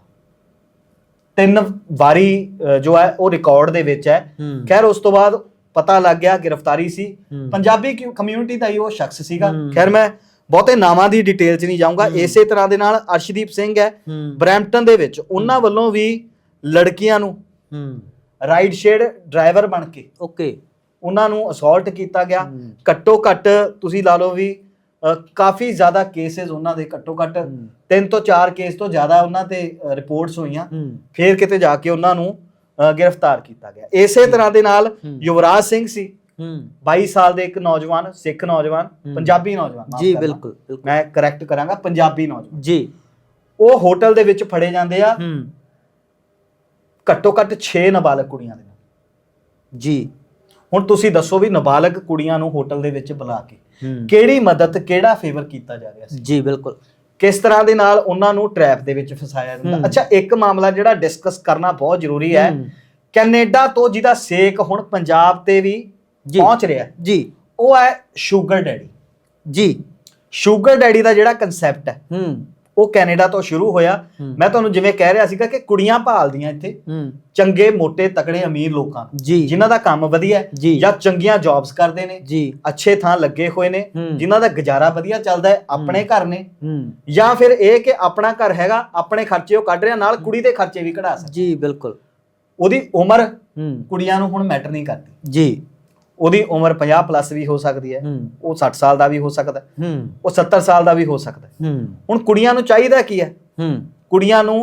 ਤਿੰਨ ਵਾਰੀ ਜੋ ਹੈ ਉਹ ਰਿਕਾਰਡ ਦੇ ਵਿੱਚ ਹੈ। ਖੈਰ ਉਸ ਤੋਂ ਬਾਅਦ ਪਤਾ ਲੱਗ ਗਿਆ ਗ੍ਰਿਫਤਾਰੀ ਸੀ। ਪੰਜਾਬੀ ਕਮਿਊਨਿਟੀ ਦਾ ਹੀ ਉਹ ਸ਼ਖਸ ਸੀਗਾ। ਖੈਰ ਮੈਂ ਬਹੁਤੇ ਨਾਵਾਂ ਦੀ ਡਿਟੇਲ 'ਚ ਨਹੀਂ ਜਾਊਂਗਾ। ਇਸੇ ਤਰ੍ਹਾਂ ਦੇ ਨਾਲ ਅਰਸ਼ਦੀਪ ਸਿੰਘ ਹੈ ਬਰੈਂਪਟਨ ਦੇ ਵਿੱਚ। ਉਹਨਾਂ ਵੱਲੋਂ ਵੀ ਲੜਕੀਆਂ ਨੂੰ ਹੂੰ। ਰਾਈਡ ਸ਼ੇਅਰ ਡਰਾਈਵਰ ਬਣ ਕੇ ਓਕੇ। ਉਹਨਾਂ ਨੂੰ ਅਸੌਲਟ ਕੀਤਾ ਗਿਆ। ਘੱਟੋ ਘੱਟ ਤੁਸੀਂ ਲਾ ਲਓ ਵੀ ਕਾਫੀ ਜ਼ਿਆਦਾ ਕੇਸਿਸ ਉਹਨਾਂ ਦੇ ਘੱਟੋ ਘੱਟ। ਤਿੰਨ ਤੋਂ ਚਾਰ ਕੇਸ ਤੋਂ ਜ਼ਿਆਦਾ ਉਹਨਾਂ ਤੇ ਰਿਪੋਰਟਸ ਹੋਈਆਂ। ਫਿਰ ਕਿਤੇ ਜਾ ਕੇ ਉਹਨਾਂ ਨੂੰ ਗ੍ਰਿਫਤਾਰ ਕੀਤਾ ਗਿਆ। ਇਸੇ ਤਰ੍ਹਾਂ ਦੇ ਨਾਲ। ਯੁਵਰਾਜ ਸਿੰਘ ਸੀ। 22 ਸਾਲ ਦੇ ਇੱਕ ਨੌਜਵਾਨ ਸਿੱਖ ਨੌਜਵਾਨ। ਪੰਜਾਬੀ ਨੌਜਵਾਨ। ਜੀ। ਬਿਲਕੁਲ ਬਿਲਕੁਲ। ਮੈਂ ਕਰੈਕਟ ਕਰਾਂਗਾ ਪੰਜਾਬੀ ਨੌਜਵਾਨ। ਜੀ। ਉਹ ਹੋਟਲ ਦੇ ਵਿੱਚ ਫੜੇ ਜਾਂਦੇ ਆ। ਹੂੰ। ਘੱਟੋ ਘੱਟ 6 ਨਾਬਾਲਗ ਕੁੜੀਆਂ ਦੇ ਨਾਲ। ਜੀ। ਹੁਣ ਤੁਸੀਂ ਦੱਸੋ ਵੀ ਨਾਬਾਲਗ ਕੁੜੀਆਂ ਨੂੰ ਹੋਟਲ ਦੇ ਵਿੱਚ ਬੁਲਾ ਕੇ ਕਿਹੜੀ ਮਦਦ ਕਿਹੜਾ ਫੇਵਰ ਕੀਤਾ ਜਾ ਰਿਹਾ ਸੀ? ਜੀ ਬਿਲਕੁਲ। ਕਿਸ ਤਰ੍ਹਾਂ ਦੇ ਨਾਲ ਉਹਨਾਂ ਨੂੰ ਟ੍ਰੈਪ ਦੇ ਵਿੱਚ ਫਸਾਇਆ ਜਾਂਦਾ। ਅੱਛਾ ਇੱਕ ਮਾਮਲਾ ਜਿਹੜਾ ਡਿਸਕਸ ਕਰਨਾ ਬਹੁਤ ਜ਼ਰੂਰੀ ਹੈ। ਕੈਨੇਡਾ ਤੋਂ ਜਿਹਦਾ ਸੇਕ ਹੁਣ ਪੰਜਾਬ ਤੇ ਵੀ। ਪਹੁੰਚ ਰਿਹਾ। ਜੀ। ਉਹ ਹੈ ਸ਼ੂਗਰ ਡੈਡੀ। ਜੀ। ਸ਼ੂਗਰ ਡੈਡੀ ਦਾ ਜਿਹੜਾ ਕਨਸੈਪਟ ਹੈ ਹੂੰ। ਉਹ ਕੈਨੇਡਾ ਤੋਂ ਸ਼ੁਰੂ ਹੋਇਆ। ਮੈਂ ਤੁਹਾਨੂੰ ਜਿਵੇਂ ਕਹਿ ਰਿਹਾ ਸੀਗਾ ਕਿ ਕੁੜੀਆਂ ਭਾਲਦੀਆਂ ਇੱਥੇ। ਹੂੰ। ਚੰਗੇ ਮੋٹے ਤਕੜੇ ਅਮੀਰ ਲੋਕਾਂ ਨੂੰ। ਜਿਨ੍ਹਾਂ ਦਾ ਕੰਮ ਵਧੀਆ ਹੈ ਜੀ। ਚੰਗੀਆਂ ਜੌਬਸ ਕਰਦੇ ਨੇ। ਜੀ। ਅੱਛੇ ਥਾਂ ਲੱਗੇ ਹੋਏ ਨੇ। ਜਿਨ੍ਹਾਂ ਦਾ ਗੁਜ਼ਾਰਾ ਵਧੀਆ ਚੱਲਦਾ ਹੈ ਆਪਣੇ ਘਰ ਨੇ। ਹੂੰ। ਜਾਂ ਫਿਰ ਇਹ ਕਿ ਆਪਣਾ ਘਰ ਹੈਗਾ ਆਪਣੇ ਖਰਚੇ ਉਹ ਕੱਢ ਰਿਹਾ ਨਾਲ ਕੁੜੀ ਦੇ ਖਰਚੇ ਵੀ ਕਢਾ ਸਕਦਾ। ਜੀ ਬਿਲਕੁਲ। ਉਹਦੀ ਉਮਰ ਕੁੜੀਆਂ ਨੂੰ ਹੁਣ ਮੈਟਰ ਨਹੀਂ ਕਰਦੀ। ਜੀ। ਉਹਦੀ ਉਮਰ 50 ਪਲੱਸ ਵੀ ਹੋ ਸਕਦੀ ਹੈ। ਉਹ 60 ਸਾਲ ਦਾ ਵੀ ਹੋ ਸਕਦਾ ਹੈ, ਉਹ 70 ਸਾਲ ਦਾ ਵੀ ਹੋ ਸਕਦਾ ਹੈ। ਹੁਣ ਕੁੜੀਆਂ ਨੂੰ ਚਾਹੀਦਾ ਕੀ ਹੈ? ਕੁੜੀਆਂ ਨੂੰ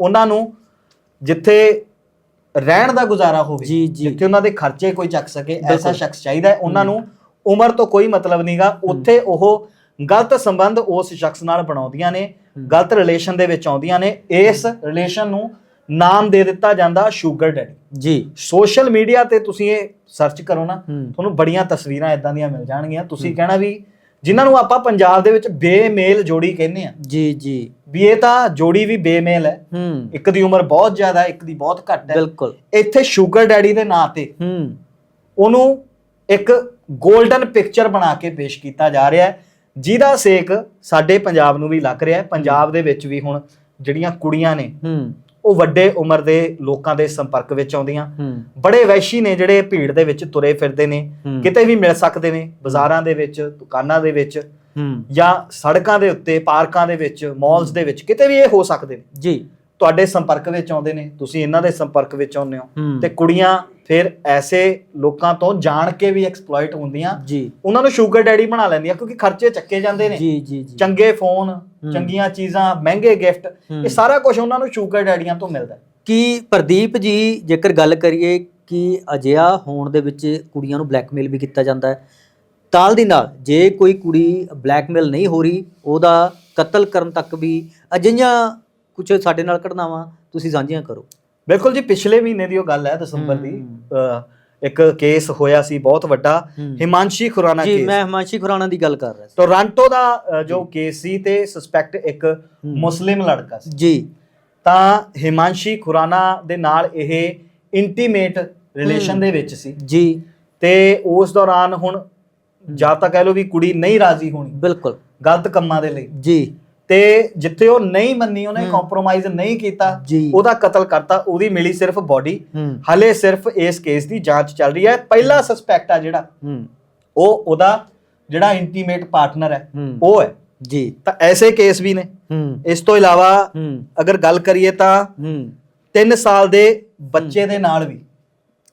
ਉਹਨਾਂ ਨੂੰ ਜਿੱਥੇ ਰਹਿਣ ਦਾ ਗੁਜ਼ਾਰਾ ਹੋਵੇ। ਜਿੱਥੇ ਉਹਨਾਂ ਦੇ ਖਰਚੇ ਕੋਈ ਚੱਕ ਸਕੇ ਐਸਾ। ਸ਼ਖਸ ਚਾਹੀਦਾ ਹੈ। ਉਹਨਾਂ ਨੂੰ ਉਮਰ ਤੋਂ ਕੋਈ ਮਤਲਬ ਨਹੀਂਗਾ ਉੱਥੇ ਉਹ ਗਲਤ ਸੰਬੰਧ ਉਸ ਸ਼ਖਸ ਨਾਲ ਬਣਾਉਂਦੀਆਂ ਨੇ। ਗਲਤ ਰਿਲੇਸ਼ਨ ਦੇ ਵਿੱਚ ਆਉਂਦੀਆਂ ਨੇ। ਇਸ ਰਿਲੇਸ਼ਨ ਨੂੰ ਨਾਮ ਦੇ ਦਿੱਤਾ ਜਾਂਦਾ ਸ਼ੂਗਰ ਡੈਡੀ। ਜੀ। ਸੋਸ਼ਲ ਮੀਡੀਆ ਤੇ ਤੁਸੀਂ ਇਹ ਸਰਚ ਕਰੋ ਨਾ ਤੁਹਾਨੂੰ ਬੜੀਆਂ ਤਸਵੀਰਾਂ ਇਦਾਂ ਦੀਆਂ ਮਿਲ ਜਾਣਗੀਆਂ। ਤੁਸੀਂ ਕਹਿਣਾ ਵੀ ਜਿਨ੍ਹਾਂ ਨੂੰ ਆਪਾਂ ਪੰਜਾਬ ਦੇ ਵਿੱਚ ਬੇਮੇਲ ਜੋੜੀ ਕਹਿੰਦੇ ਆ ਜੀ ਜੀ। ਵੀ ਇਹ ਤਾਂ ਜੋੜੀ ਵੀ ਬੇਮੇਲ ਹੈ। ਹੂੰ। ਇੱਕ ਦੀ ਉਮਰ ਬਹੁਤ ਜ਼ਿਆਦਾ ਹੈ ਇੱਕ ਦੀ ਬਹੁਤ ਘੱਟ ਹੈ। ਬਿਲਕੁਲ। ਇੱਥੇ ਸ਼ੂਗਰ ਡੈਡੀ ਦੇ ਨਾਂ ਤੇ ਹੂੰ। ਉਹਨੂੰ ਇੱਕ 골ਡਨ ਪਿਕਚਰ ਬਣਾ ਕੇ ਪੇਸ਼ ਕੀਤਾ ਜਾ ਰਿਹਾ ਹੈ ਜਿਹਦਾ ਸੇਕ ਸਾਡੇ ਪੰਜਾਬ ਨੂੰ ਵੀ ਲੱਗ ਰਿਹਾ ਹੈ। ਪੰਜਾਬ ਦੇ ਵਿੱਚ ਵੀ ਹੁਣ ਜਿਹੜੀਆਂ ਕੁੜੀਆਂ ਨੇ ਹੂੰ। ਉਹ ਵੱਡੇ ਉਮਰ ਦੇ ਲੋਕਾਂ ਦੇ ਸੰਪਰਕ ਵਿੱਚ ਆਉਂਦੀਆਂ। ਬੜੇ ਵੈਸ਼ੀ ਨੇ ਜਿਹੜੇ ਭੀੜ ਦੇ ਵਿੱਚ ਤੁਰੇ ਫਿਰਦੇ ਨੇ। ਕਿਤੇ ਵੀ ਮਿਲ ਸਕਦੇ ਨੇ ਬਾਜ਼ਾਰਾਂ ਦੇ ਵਿੱਚ ਦੁਕਾਨਾਂ ਦੇ ਵਿੱਚ ਜਾਂ ਸੜਕਾਂ ਦੇ ਉੱਤੇ ਪਾਰਕਾਂ ਦੇ ਵਿੱਚ ਮਾਲਸ ਦੇ ਵਿੱਚ ਕਿਤੇ ਵੀ ਇਹ ਹੋ ਸਕਦੇ ਨੇ। ਜੀ। ਤੁਹਾਡੇ ਸੰਪਰਕ ਵਿੱਚ ਆਉਂਦੇ ਨੇ ਤੁਸੀਂ ਇਹਨਾਂ ਦੇ ਸੰਪਰਕ ਵਿੱਚ ਆਉਂਦੇ ਹੋ। ਤੇ ਕੁੜੀਆਂ ਫਿਰ ਐਸੇ ਲੋਕਾਂ ਤੋਂ ਜਾਣ ਕੇ ਵੀ ਐਕਸਪਲੋਇਟ ਹੁੰਦੀਆਂ। ਜੀ। ਉਹਨਾਂ ਨੂੰ ਸ਼ੂਗਰ ਡੈਡੀ ਬਣਾ ਲੈਂਦੀਆਂ ਕਿਉਂਕਿ ਖਰਚੇ ਚੱਕੇ ਜਾਂਦੇ ਨੇ। ਜੀ ਜੀ ਜੀ। ਚੰਗੇ ਫੋਨ ਚੰਗੀਆਂ ਚੀਜ਼ਾਂ ਮਹਿੰਗੇ ਗਿਫਟ। ਇਹ ਸਾਰਾ ਕੁਝ ਉਹਨਾਂ ਨੂੰ ਸ਼ੂਗਰ ਡੈਡੀਆਂ ਤੋਂ ਮਿਲਦਾ। ਕੀ ਪ੍ਰਦੀਪ ਜੀ ਜੇਕਰ ਗੱਲ ਕਰੀਏ ਕਿ ਅਜਿਹਾ ਹੋਣ ਦੇ ਵਿੱਚ ਕੁੜੀਆਂ ਨੂੰ ਬਲੈਕਮੇਲ ਵੀ ਕੀਤਾ ਜਾਂਦਾ ਹੈ ਤਾਲ ਦੀ ਨਾਲ ਜੇ ਕੋਈ ਕੁੜੀ ਬਲੈਕਮੇਲ ਨਹੀਂ ਹੋ ਰਹੀ ਉਹਦਾ ਕਤਲ ਕਰਨ ਤੱਕ ਵੀ ਅਜਿਹੀਆਂ ਕੁਝ ਸਾਡੇ ਨਾਲ ਘਟਨਾਵਾਂ ਤੁਸੀਂ ਸਾਂਝੀਆਂ ਕਰੋ। ਬਿਲਕੁਲ ਜੀ ਪਿਛਲੇ ਮਹੀਨੇ ਦੀ ਉਹ ਗੱਲ ਹੈ ਦਸੰਬਰ ਦੀ। ਇੱਕ ਕੇਸ ਹੋਇਆ ਸੀ ਬਹੁਤ ਵੱਡਾ। ਹਿਮਾਂਸ਼ੀ ਖੁਰਾਨਾ ਜੀ ਕੇਸ। ਮੈਂ ਹਿਮਾਂਸ਼ੀ ਖੁਰਾਣਾ ਦੀ ਗੱਲ ਕਰ ਰਿਹਾ ਸੀ। ਟੋਰਾਂਟੋ ਦਾ ਜੋ ਕੇਸ ਸੀ ਤੇ ਸਸਪੈਕਟ ਇੱਕ ਮੁਸਲਿਮ ਲੜਕਾ ਸੀ। ਜੀ। ਤਾਂ ਹਿਮਾਂਸ਼ੀ ਖੁਰਾਨਾ ਦੇ ਨਾਲ ਇਹ ਇੰਟੀਮੇਟ ਰਿਲੇਸ਼ਨ ਦੇ ਵਿੱਚ ਸੀ। ਜੀ। ਤੇ ਉਸ ਦੌਰਾਨ ਹੁਣ ਜਾਂ ਤਾਂ ਕਹਿ ਲਓ ਵੀ ਕੁੜੀ ਨਹੀਂ ਰਾਜ਼ੀ ਹੋਣੀ। ਬਿਲਕੁਲ। ਗਲਤ ਕੰਮਾਂ ਦੇ ਲਈ। ਜੀ। ਤੇ ਜਿੱਥੇ ਉਹ ਨਹੀਂ ਮੰਨੀ ਉਹਨੇ। ਕੰਪਰੋਮਾਈਜ਼ ਨਹੀਂ ਕੀਤਾ। ਉਹਦਾ ਕਤਲ ਕਰਤਾ ਉਹਦੀ ਮਿਲੀ ਸਿਰਫ ਬਾਡੀ ਹਲੇ ਸਿਰਫ ਇਸ ਕੇਸ ਦੀ ਜਾਂਚ ਚੱਲ ਰਹੀ ਹੈ। ਪਹਿਲਾ ਸਸਪੈਕਟ ਆ ਜਿਹੜਾ ਉਹ ਉਹਦਾ ਜਿਹੜਾ ਇੰਟੀਮੇਟ ਪਾਰਟਨਰ ਹੈ ਉਹ ਹੈ। ਜੀ। ਤਾਂ ਐਸੇ ਕੇਸ ਵੀ ਨੇ। ਇਸ ਤੋਂ ਇਲਾਵਾ ਅਗਰ ਗੱਲ ਕਰੀਏ ਤਾਂ ਹੂੰ। 3 ਸਾਲ ਦੇ ਬੱਚੇ ਦੇ ਨਾਲ ਵੀ।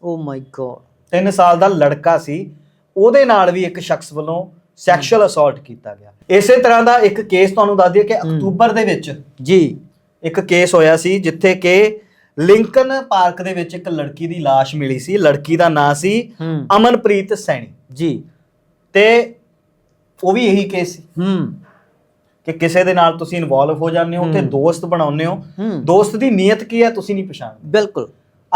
ਓ ਮਾਈ ਗॉड 3 ਸਾਲ ਦਾ ਲੜਕਾ ਸੀ। ਉਹਦੇ ਨਾਲ ਵੀ ਇੱਕ ਸ਼ਖਸ ਵੱਲੋਂ ਸੈਕਸ਼ੂਅਲ ਅਸੌਲਟ ਕੀਤਾ ਗਿਆ। ਇਸੇ ਤਰ੍ਹਾਂ ਦਾ ਇੱਕ ਕੇਸ ਤੁਹਾਨੂੰ ਦੱਸ ਦਈਏ ਕਿ। ਅਕਤੂਬਰ ਦੇ ਵਿੱਚ ਜੀ। ਇੱਕ ਕੇਸ ਹੋਇਆ ਸੀ ਜਿੱਥੇ ਕਿ ਲਿੰਕਨ ਪਾਰਕ ਦੇ ਵਿੱਚ ਇੱਕ ਲੜਕੀ ਦੀ ਲਾਸ਼ ਮਿਲੀ ਸੀ। ਲੜਕੀ ਦਾ ਨਾਂ ਸੀ ਅਮਨਪ੍ਰੀਤ ਸੈਣੀ। ਜੀ। ਤੇ ਉਹ ਵੀ ਇਹੀ ਕੇਸ ਸੀ। ਹੂੰ। ਕਿ ਕਿਸੇ ਦੇ ਨਾਲ ਤੁਸੀਂ ਇਨਵੋਲਵ ਹੋ ਜਾਂਦੇ ਹੋ ਤੇ। ਦੋਸਤ ਬਣਾਉਂਦੇ ਹੂੰ। ਦੋਸਤ ਦੀ ਨੀਅਤ ਕੀ ਹੈ ਤੁਸੀਂ ਨਹੀਂ ਪਛਾਣਦੇ। ਬਿਲਕੁਲ।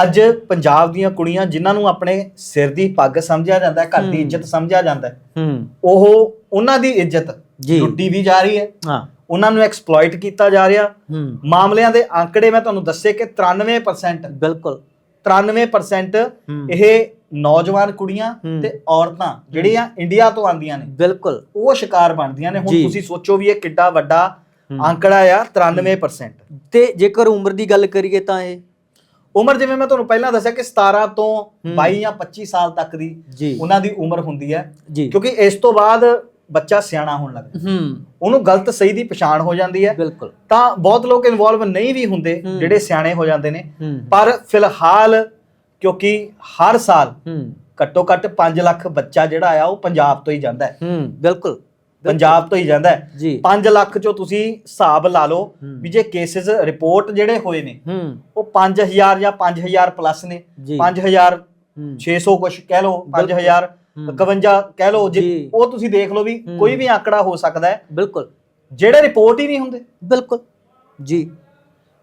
ਅੱਜ ਪੰਜਾਬ ਦੀਆਂ ਕੁੜੀਆਂ ਜਿਨ੍ਹਾਂ ਨੂੰ ਆਪਣੇ ਸਿਰ ਦੀ ਪੱਗ ਸਮਝਿਆ ਜਾਂਦਾ ਹੈ ਘਰ ਦੀ। ਇੱਜ਼ਤ ਸਮਝਿਆ ਜਾਂਦਾ ਹੈ ਉਹ ਉਹਨਾਂ ਦੀ ਇੱਜ਼ਤ। ਲੁੱਟੀ ਵੀ ਜਾ ਰਹੀ ਹੈ ਹਾਂ ਉਹਨਾਂ ਨੂੰ ਐਕਸਪਲੋਇਟ ਕੀਤਾ ਜਾ ਰਿਹਾ ਮਾਮਲਿਆਂ ਦੇ ਅੰਕੜੇ ਮੈਂ ਤੁਹਾਨੂੰ ਦੱਸੇ ਕਿ 93% ਬਿਲਕੁਲ 93% ਹੂੰ। ਇਹ ਨੌਜਵਾਨ ਕੁੜੀਆਂ। ਤੇ ਔਰਤਾਂ ਜਿਹੜੀਆਂ ਇੰਡੀਆ ਤੋਂ ਆਉਂਦੀਆਂ ਨੇ ਬਿਲਕੁਲ ਉਹ ਸ਼ਿਕਾਰ ਬਣਦੀਆਂ ਨੇ ਹੁਣ। ਤੁਸੀਂ ਸੋਚੋ ਵੀ ਇਹ ਕਿੱਡਾ ਵੱਡਾ। ਅੰਕੜਾ ਆ 93% ਤੇ ਜੇਕਰ ਉਮਰ ਦੀ ਗੱਲ ਕਰੀਏ ਤਾਂ ਇਹ ਉਮਰ ਜਿਵੇਂ ਮੈਂ ਤੁਹਾਨੂੰ ਪਹਿਲਾਂ ਦੱਸਿਆ ਕਿ 17 ਤੋਂ ਹੂੰ। 22 ਜਾਂ 25 ਸਾਲ ਤੱਕ ਦੀ ਉਹਨਾਂ ਦੀ ਉਮਰ ਹੁੰਦੀ ਹੈ। ਕਿਉਂਕਿ ਇਸ ਤੋਂ ਬਾਅਦ ਬੱਚਾ ਸਿਆਣਾ ਹੋਣ ਲੱਗਦਾ ਹੂੰ। ਉਹਨੂੰ ਗਲਤ ਸਹੀ ਦੀ ਪਛਾਣ ਹੋ ਜਾਂਦੀ ਹੈ। ਬਿਲਕੁਲ। ਤਾਂ ਬਹੁਤ ਲੋਕ ਇਨਵੋਲਵ ਨਹੀਂ ਵੀ ਹੁੰਦੇ। ਜਿਹੜੇ ਸਿਆਣੇ ਹੋ ਜਾਂਦੇ ਨੇ। ਪਰ ਫਿਲਹਾਲ ਕਿਉਂਕਿ ਹਰ ਸਾਲ ਘੱਟੋ ਘੱਟ 5 ਲੱਖ ਬੱਚਾ ਜਿਹੜਾ ਆ ਉਹ ਪੰਜਾਬ ਤੋਂ ਹੀ ਜਾਂਦਾ ਹੂੰ ਬਿਲਕੁਲ। ਪੰਜਾਬ ਤੋਂ ਹੀ ਜਾਂਦਾ ਹੈ। ਜੀ। 5 ਲੱਖ ਚੋਂ ਤੁਸੀਂ ਹਿਸਾਬ ਲਾ ਲਓ। ਵੀ ਜੇ ਕੇਸਿਸ ਰਿਪੋਰਟ ਜਿਹੜੇ ਹੋਏ ਨੇ ਉਹ 5000 ਜਾਂ 5000 ਪਲੱਸ ਨੇ। ਜੀ। 5000 ਹੂੰ। 600 ਕੁਛ ਕਹਿ ਲਓ 5000 ਹੂੰ। 51 ਕਹਿ ਲਓ। ਉਹ ਤੁਸੀਂ ਦੇਖ ਲਓ ਵੀ। ਕੋਈ ਵੀ ਆંકੜਾ ਹੋ ਸਕਦਾ ਹੈ। ਬਿਲਕੁਲ। ਜਿਹੜੇ ਰਿਪੋਰਟ ਹੀ ਨਹੀਂ ਹੁੰਦੇ। ਬਿਲਕੁਲ। ਜੀ।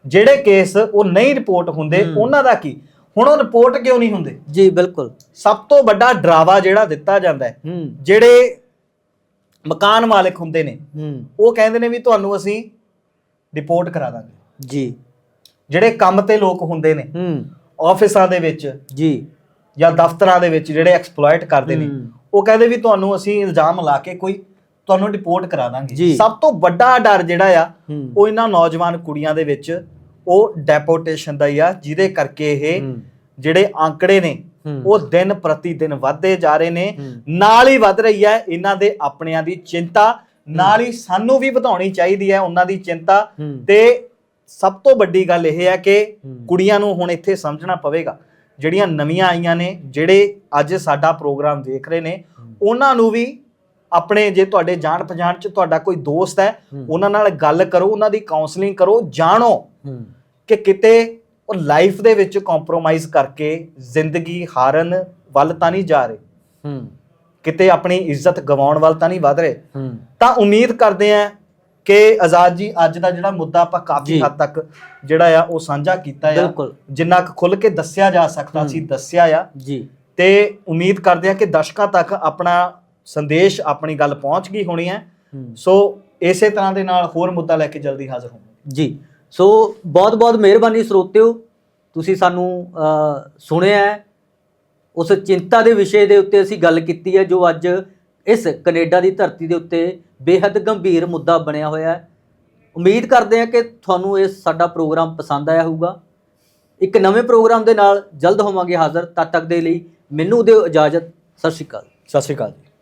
ਜਿਹੜੇ ਕੇਸ ਉਹ ਨਹੀਂ ਰਿਪੋਰਟ ਹੁੰਦੇ। ਉਹਨਾਂ ਦਾ ਕੀ? ਹੁਣ ਉਹ ਰਿਪੋਰਟ ਕਿਉਂ ਨਹੀਂ ਹੁੰਦੇ? ਜੀ ਬਿਲਕੁਲ। ਸਭ ਤੋਂ ਵੱਡਾ ਡਰਾਵਾ ਜਿਹੜਾ ਦਿੱਤਾ ਜਾਂਦਾ ਹੂੰ। ਜਿਹੜੇ ਮਕਾਨ ਮਾਲਕ ਹੁੰਦੇ ਨੇ ਹੂੰ। ਉਹ ਕਹਿੰਦੇ ਨੇ ਵੀ ਤੁਹਾਨੂੰ ਅਸੀਂ ਰਿਪੋਰਟ ਕਰਾ ਦਾਂਗੇ। ਜੀ। ਜਿਹੜੇ ਕੰਮ ਤੇ ਲੋਕ ਹੁੰਦੇ ਨੇ ਹੂੰ। ਆਫਿਸਾਂ ਦੇ ਵਿੱਚ ਜੀ। ਜਾਂ ਦਫ਼ਤਰਾਂ ਦੇ ਵਿੱਚ ਜਿਹੜੇ ਐਕਸਪਲੋਇਟ ਕਰਦੇ ਨੇ ਹੂੰ। ਉਹ ਕਹਿੰਦੇ ਵੀ ਤੁਹਾਨੂੰ ਅਸੀਂ ਇਲਜ਼ਾਮ ਲਾ ਕੇ ਕੋਈ ਤੁਹਾਨੂੰ ਰਿਪੋਰਟ ਕਰਾ ਦਾਂਗੇ। ਜੀ। ਸਭ ਤੋਂ ਵੱਡਾ ਡਰ ਜਿਹੜਾ ਆ ਹੂੰ। ਉਹ ਇਹਨਾਂ ਨੌਜਵਾਨ ਕੁੜੀਆਂ ਦੇ ਵਿੱਚ ਉਹ ਡੈਪੋਟੇਸ਼ਨ ਦਾ ਹੀ ਆ ਜਿਹਦੇ ਕਰਕੇ ਇਹ ਹੂੰ। ਜਿਹੜੇ ਆંકੜੇ ਨੇ। ਉਹ ਦਿਨ ਪ੍ਰਤੀ ਦਿਨ ਵਧਦੇ ਜਾ ਰਹੇ ਨੇ। ਨਾਲ ਹੀ ਵੱਧ ਰਹੀ ਹੈ ਇਹਨਾਂ ਦੇ ਆਪਣਿਆਂ ਦੀ ਚਿੰਤਾ ਨਾਲ ਹੀ ਸਾਨੂੰ ਵੀ ਵਧਾਉਣੀ ਚਾਹੀਦੀ ਹੈ ਉਹਨਾਂ ਦੀ ਚਿੰਤਾ। ਤੇ ਸਭ ਤੋਂ ਵੱਡੀ ਗੱਲ ਇਹ ਹੈ ਕਿ। ਕੁੜੀਆਂ ਨੂੰ ਹੁਣ ਇੱਥੇ ਸਮਝਣਾ ਪਵੇਗਾ ਜਿਹੜੀਆਂ ਨਵੀਆਂ ਆਈਆਂ ਨੇ ਜਿਹੜੇ ਅੱਜ ਸਾਡਾ ਪ੍ਰੋਗਰਾਮ ਦੇਖ ਰਹੇ ਨੇ ਉਹਨਾਂ ਨੂੰ ਵੀ ਆਪਣੇ ਜੇ ਤੁਹਾਡੇ ਜਾਣ ਪਛਾਣ ਚ ਤੁਹਾਡਾ ਕੋਈ ਦੋਸਤ ਹੈ। ਉਹਨਾਂ ਨਾਲ ਗੱਲ ਕਰੋ ਉਹਨਾਂ ਦੀ ਕਾਉਂਸਲਿੰਗ ਕਰੋ ਜਾਣੋ ਕਿ ਕਿਤੇ ਉਹ ਲਾਈਫ ਦੇ ਵਿੱਚ ਕੰਪਰੋਮਾਈਜ਼ ਕਰਕੇ ਜ਼ਿੰਦਗੀ ਹਾਰਨ ਵੱਲ ਤਾਂ ਨਹੀਂ ਜਾ ਰਹੇ। ਹੂੰ। ਕਿਤੇ ਆਪਣੀ ਇੱਜ਼ਤ ਗਵਾਉਣ ਵੱਲ ਤਾਂ ਨਹੀਂ ਵਧ ਰਹੇ। ਹੂੰ। ਤਾਂ ਉਮੀਦ ਕਰਦੇ ਆ ਕਿ ਆਜ਼ਾਦ ਜੀ ਅੱਜ ਦਾ ਜਿਹੜਾ ਮੁੱਦਾ ਆਪਾਂ ਕਾਫੀ। ਹੱਦ ਤੱਕ ਜਿਹੜਾ ਆ ਉਹ ਸਾਂਝਾ ਕੀਤਾ ਆ। ਜਿੰਨਾ ਕੁ ਖੁੱਲ ਕੇ ਦੱਸਿਆ ਜਾ ਸਕਦਾ। ਸੀ ਦੱਸਿਆ ਆ। ਜੀ। ਤੇ ਉਮੀਦ ਕਰਦੇ ਆ ਕਿ ਦਰਸ਼ਕਾਂ ਤੱਕ ਆਪਣਾ ਸੰਦੇਸ਼ ਆਪਣੀ ਗੱਲ ਪਹੁੰਚ ਗਈ ਹੋਣੀ ਹੂੰ। ਸੋ ਇਸੇ ਤਰ੍ਹਾਂ ਦੇ ਨਾਲ ਹੋਰ ਮੁੱਦਾ ਲੈ ਕੇ ਜਲਦੀ ਹਾਜ਼ਰ ਹੋਵਾਂਗੇ। ਜੀ। ਸੋ ਬਹੁਤ ਬਹੁਤ ਮਿਹਰਬਾਨੀ ਸਰੋਤਿਓ, ਤੁਸੀਂ ਸਾਨੂੰ ਸੁਣਿਆ ਹੈ। ਉਸ ਚਿੰਤਾ ਦੇ ਵਿਸ਼ੇ ਦੇ ਉੱਤੇ ਅਸੀਂ ਗੱਲ ਕੀਤੀ ਹੈ, ਜੋ ਅੱਜ ਇਸ ਕੈਨੇਡਾ ਦੀ ਧਰਤੀ ਦੇ ਉੱਤੇ ਬੇहद ਗੰਭੀਰ ਮੁੱਦਾ ਬਣਿਆ ਹੋਇਆ ਹੈ। ਉਮੀਦ ਕਰਦੇ ਹਾਂ ਕਿ ਤੁਹਾਨੂੰ ਇਹ ਸਾਡਾ ਪ੍ਰੋਗਰਾਮ ਪਸੰਦ ਆਇਆ ਹੋਊਗਾ। ਇੱਕ ਨਵੇਂ ਪ੍ਰੋਗਰਾਮ ਦੇ ਨਾਲ ਜਲਦ ਹੋਵਾਂਗੇ ਹਾਜ਼ਰ। ਤਦ ਤੱਕ ਦੇ ਲਈ ਮੈਨੂੰ ਦਿਓ ਇਜਾਜ਼ਤ। ਸਤਿ ਸ਼੍ਰੀ ਅਕਾਲ। ਸਤਿ ਸ਼੍ਰੀ ਅਕਾਲ ਜੀ।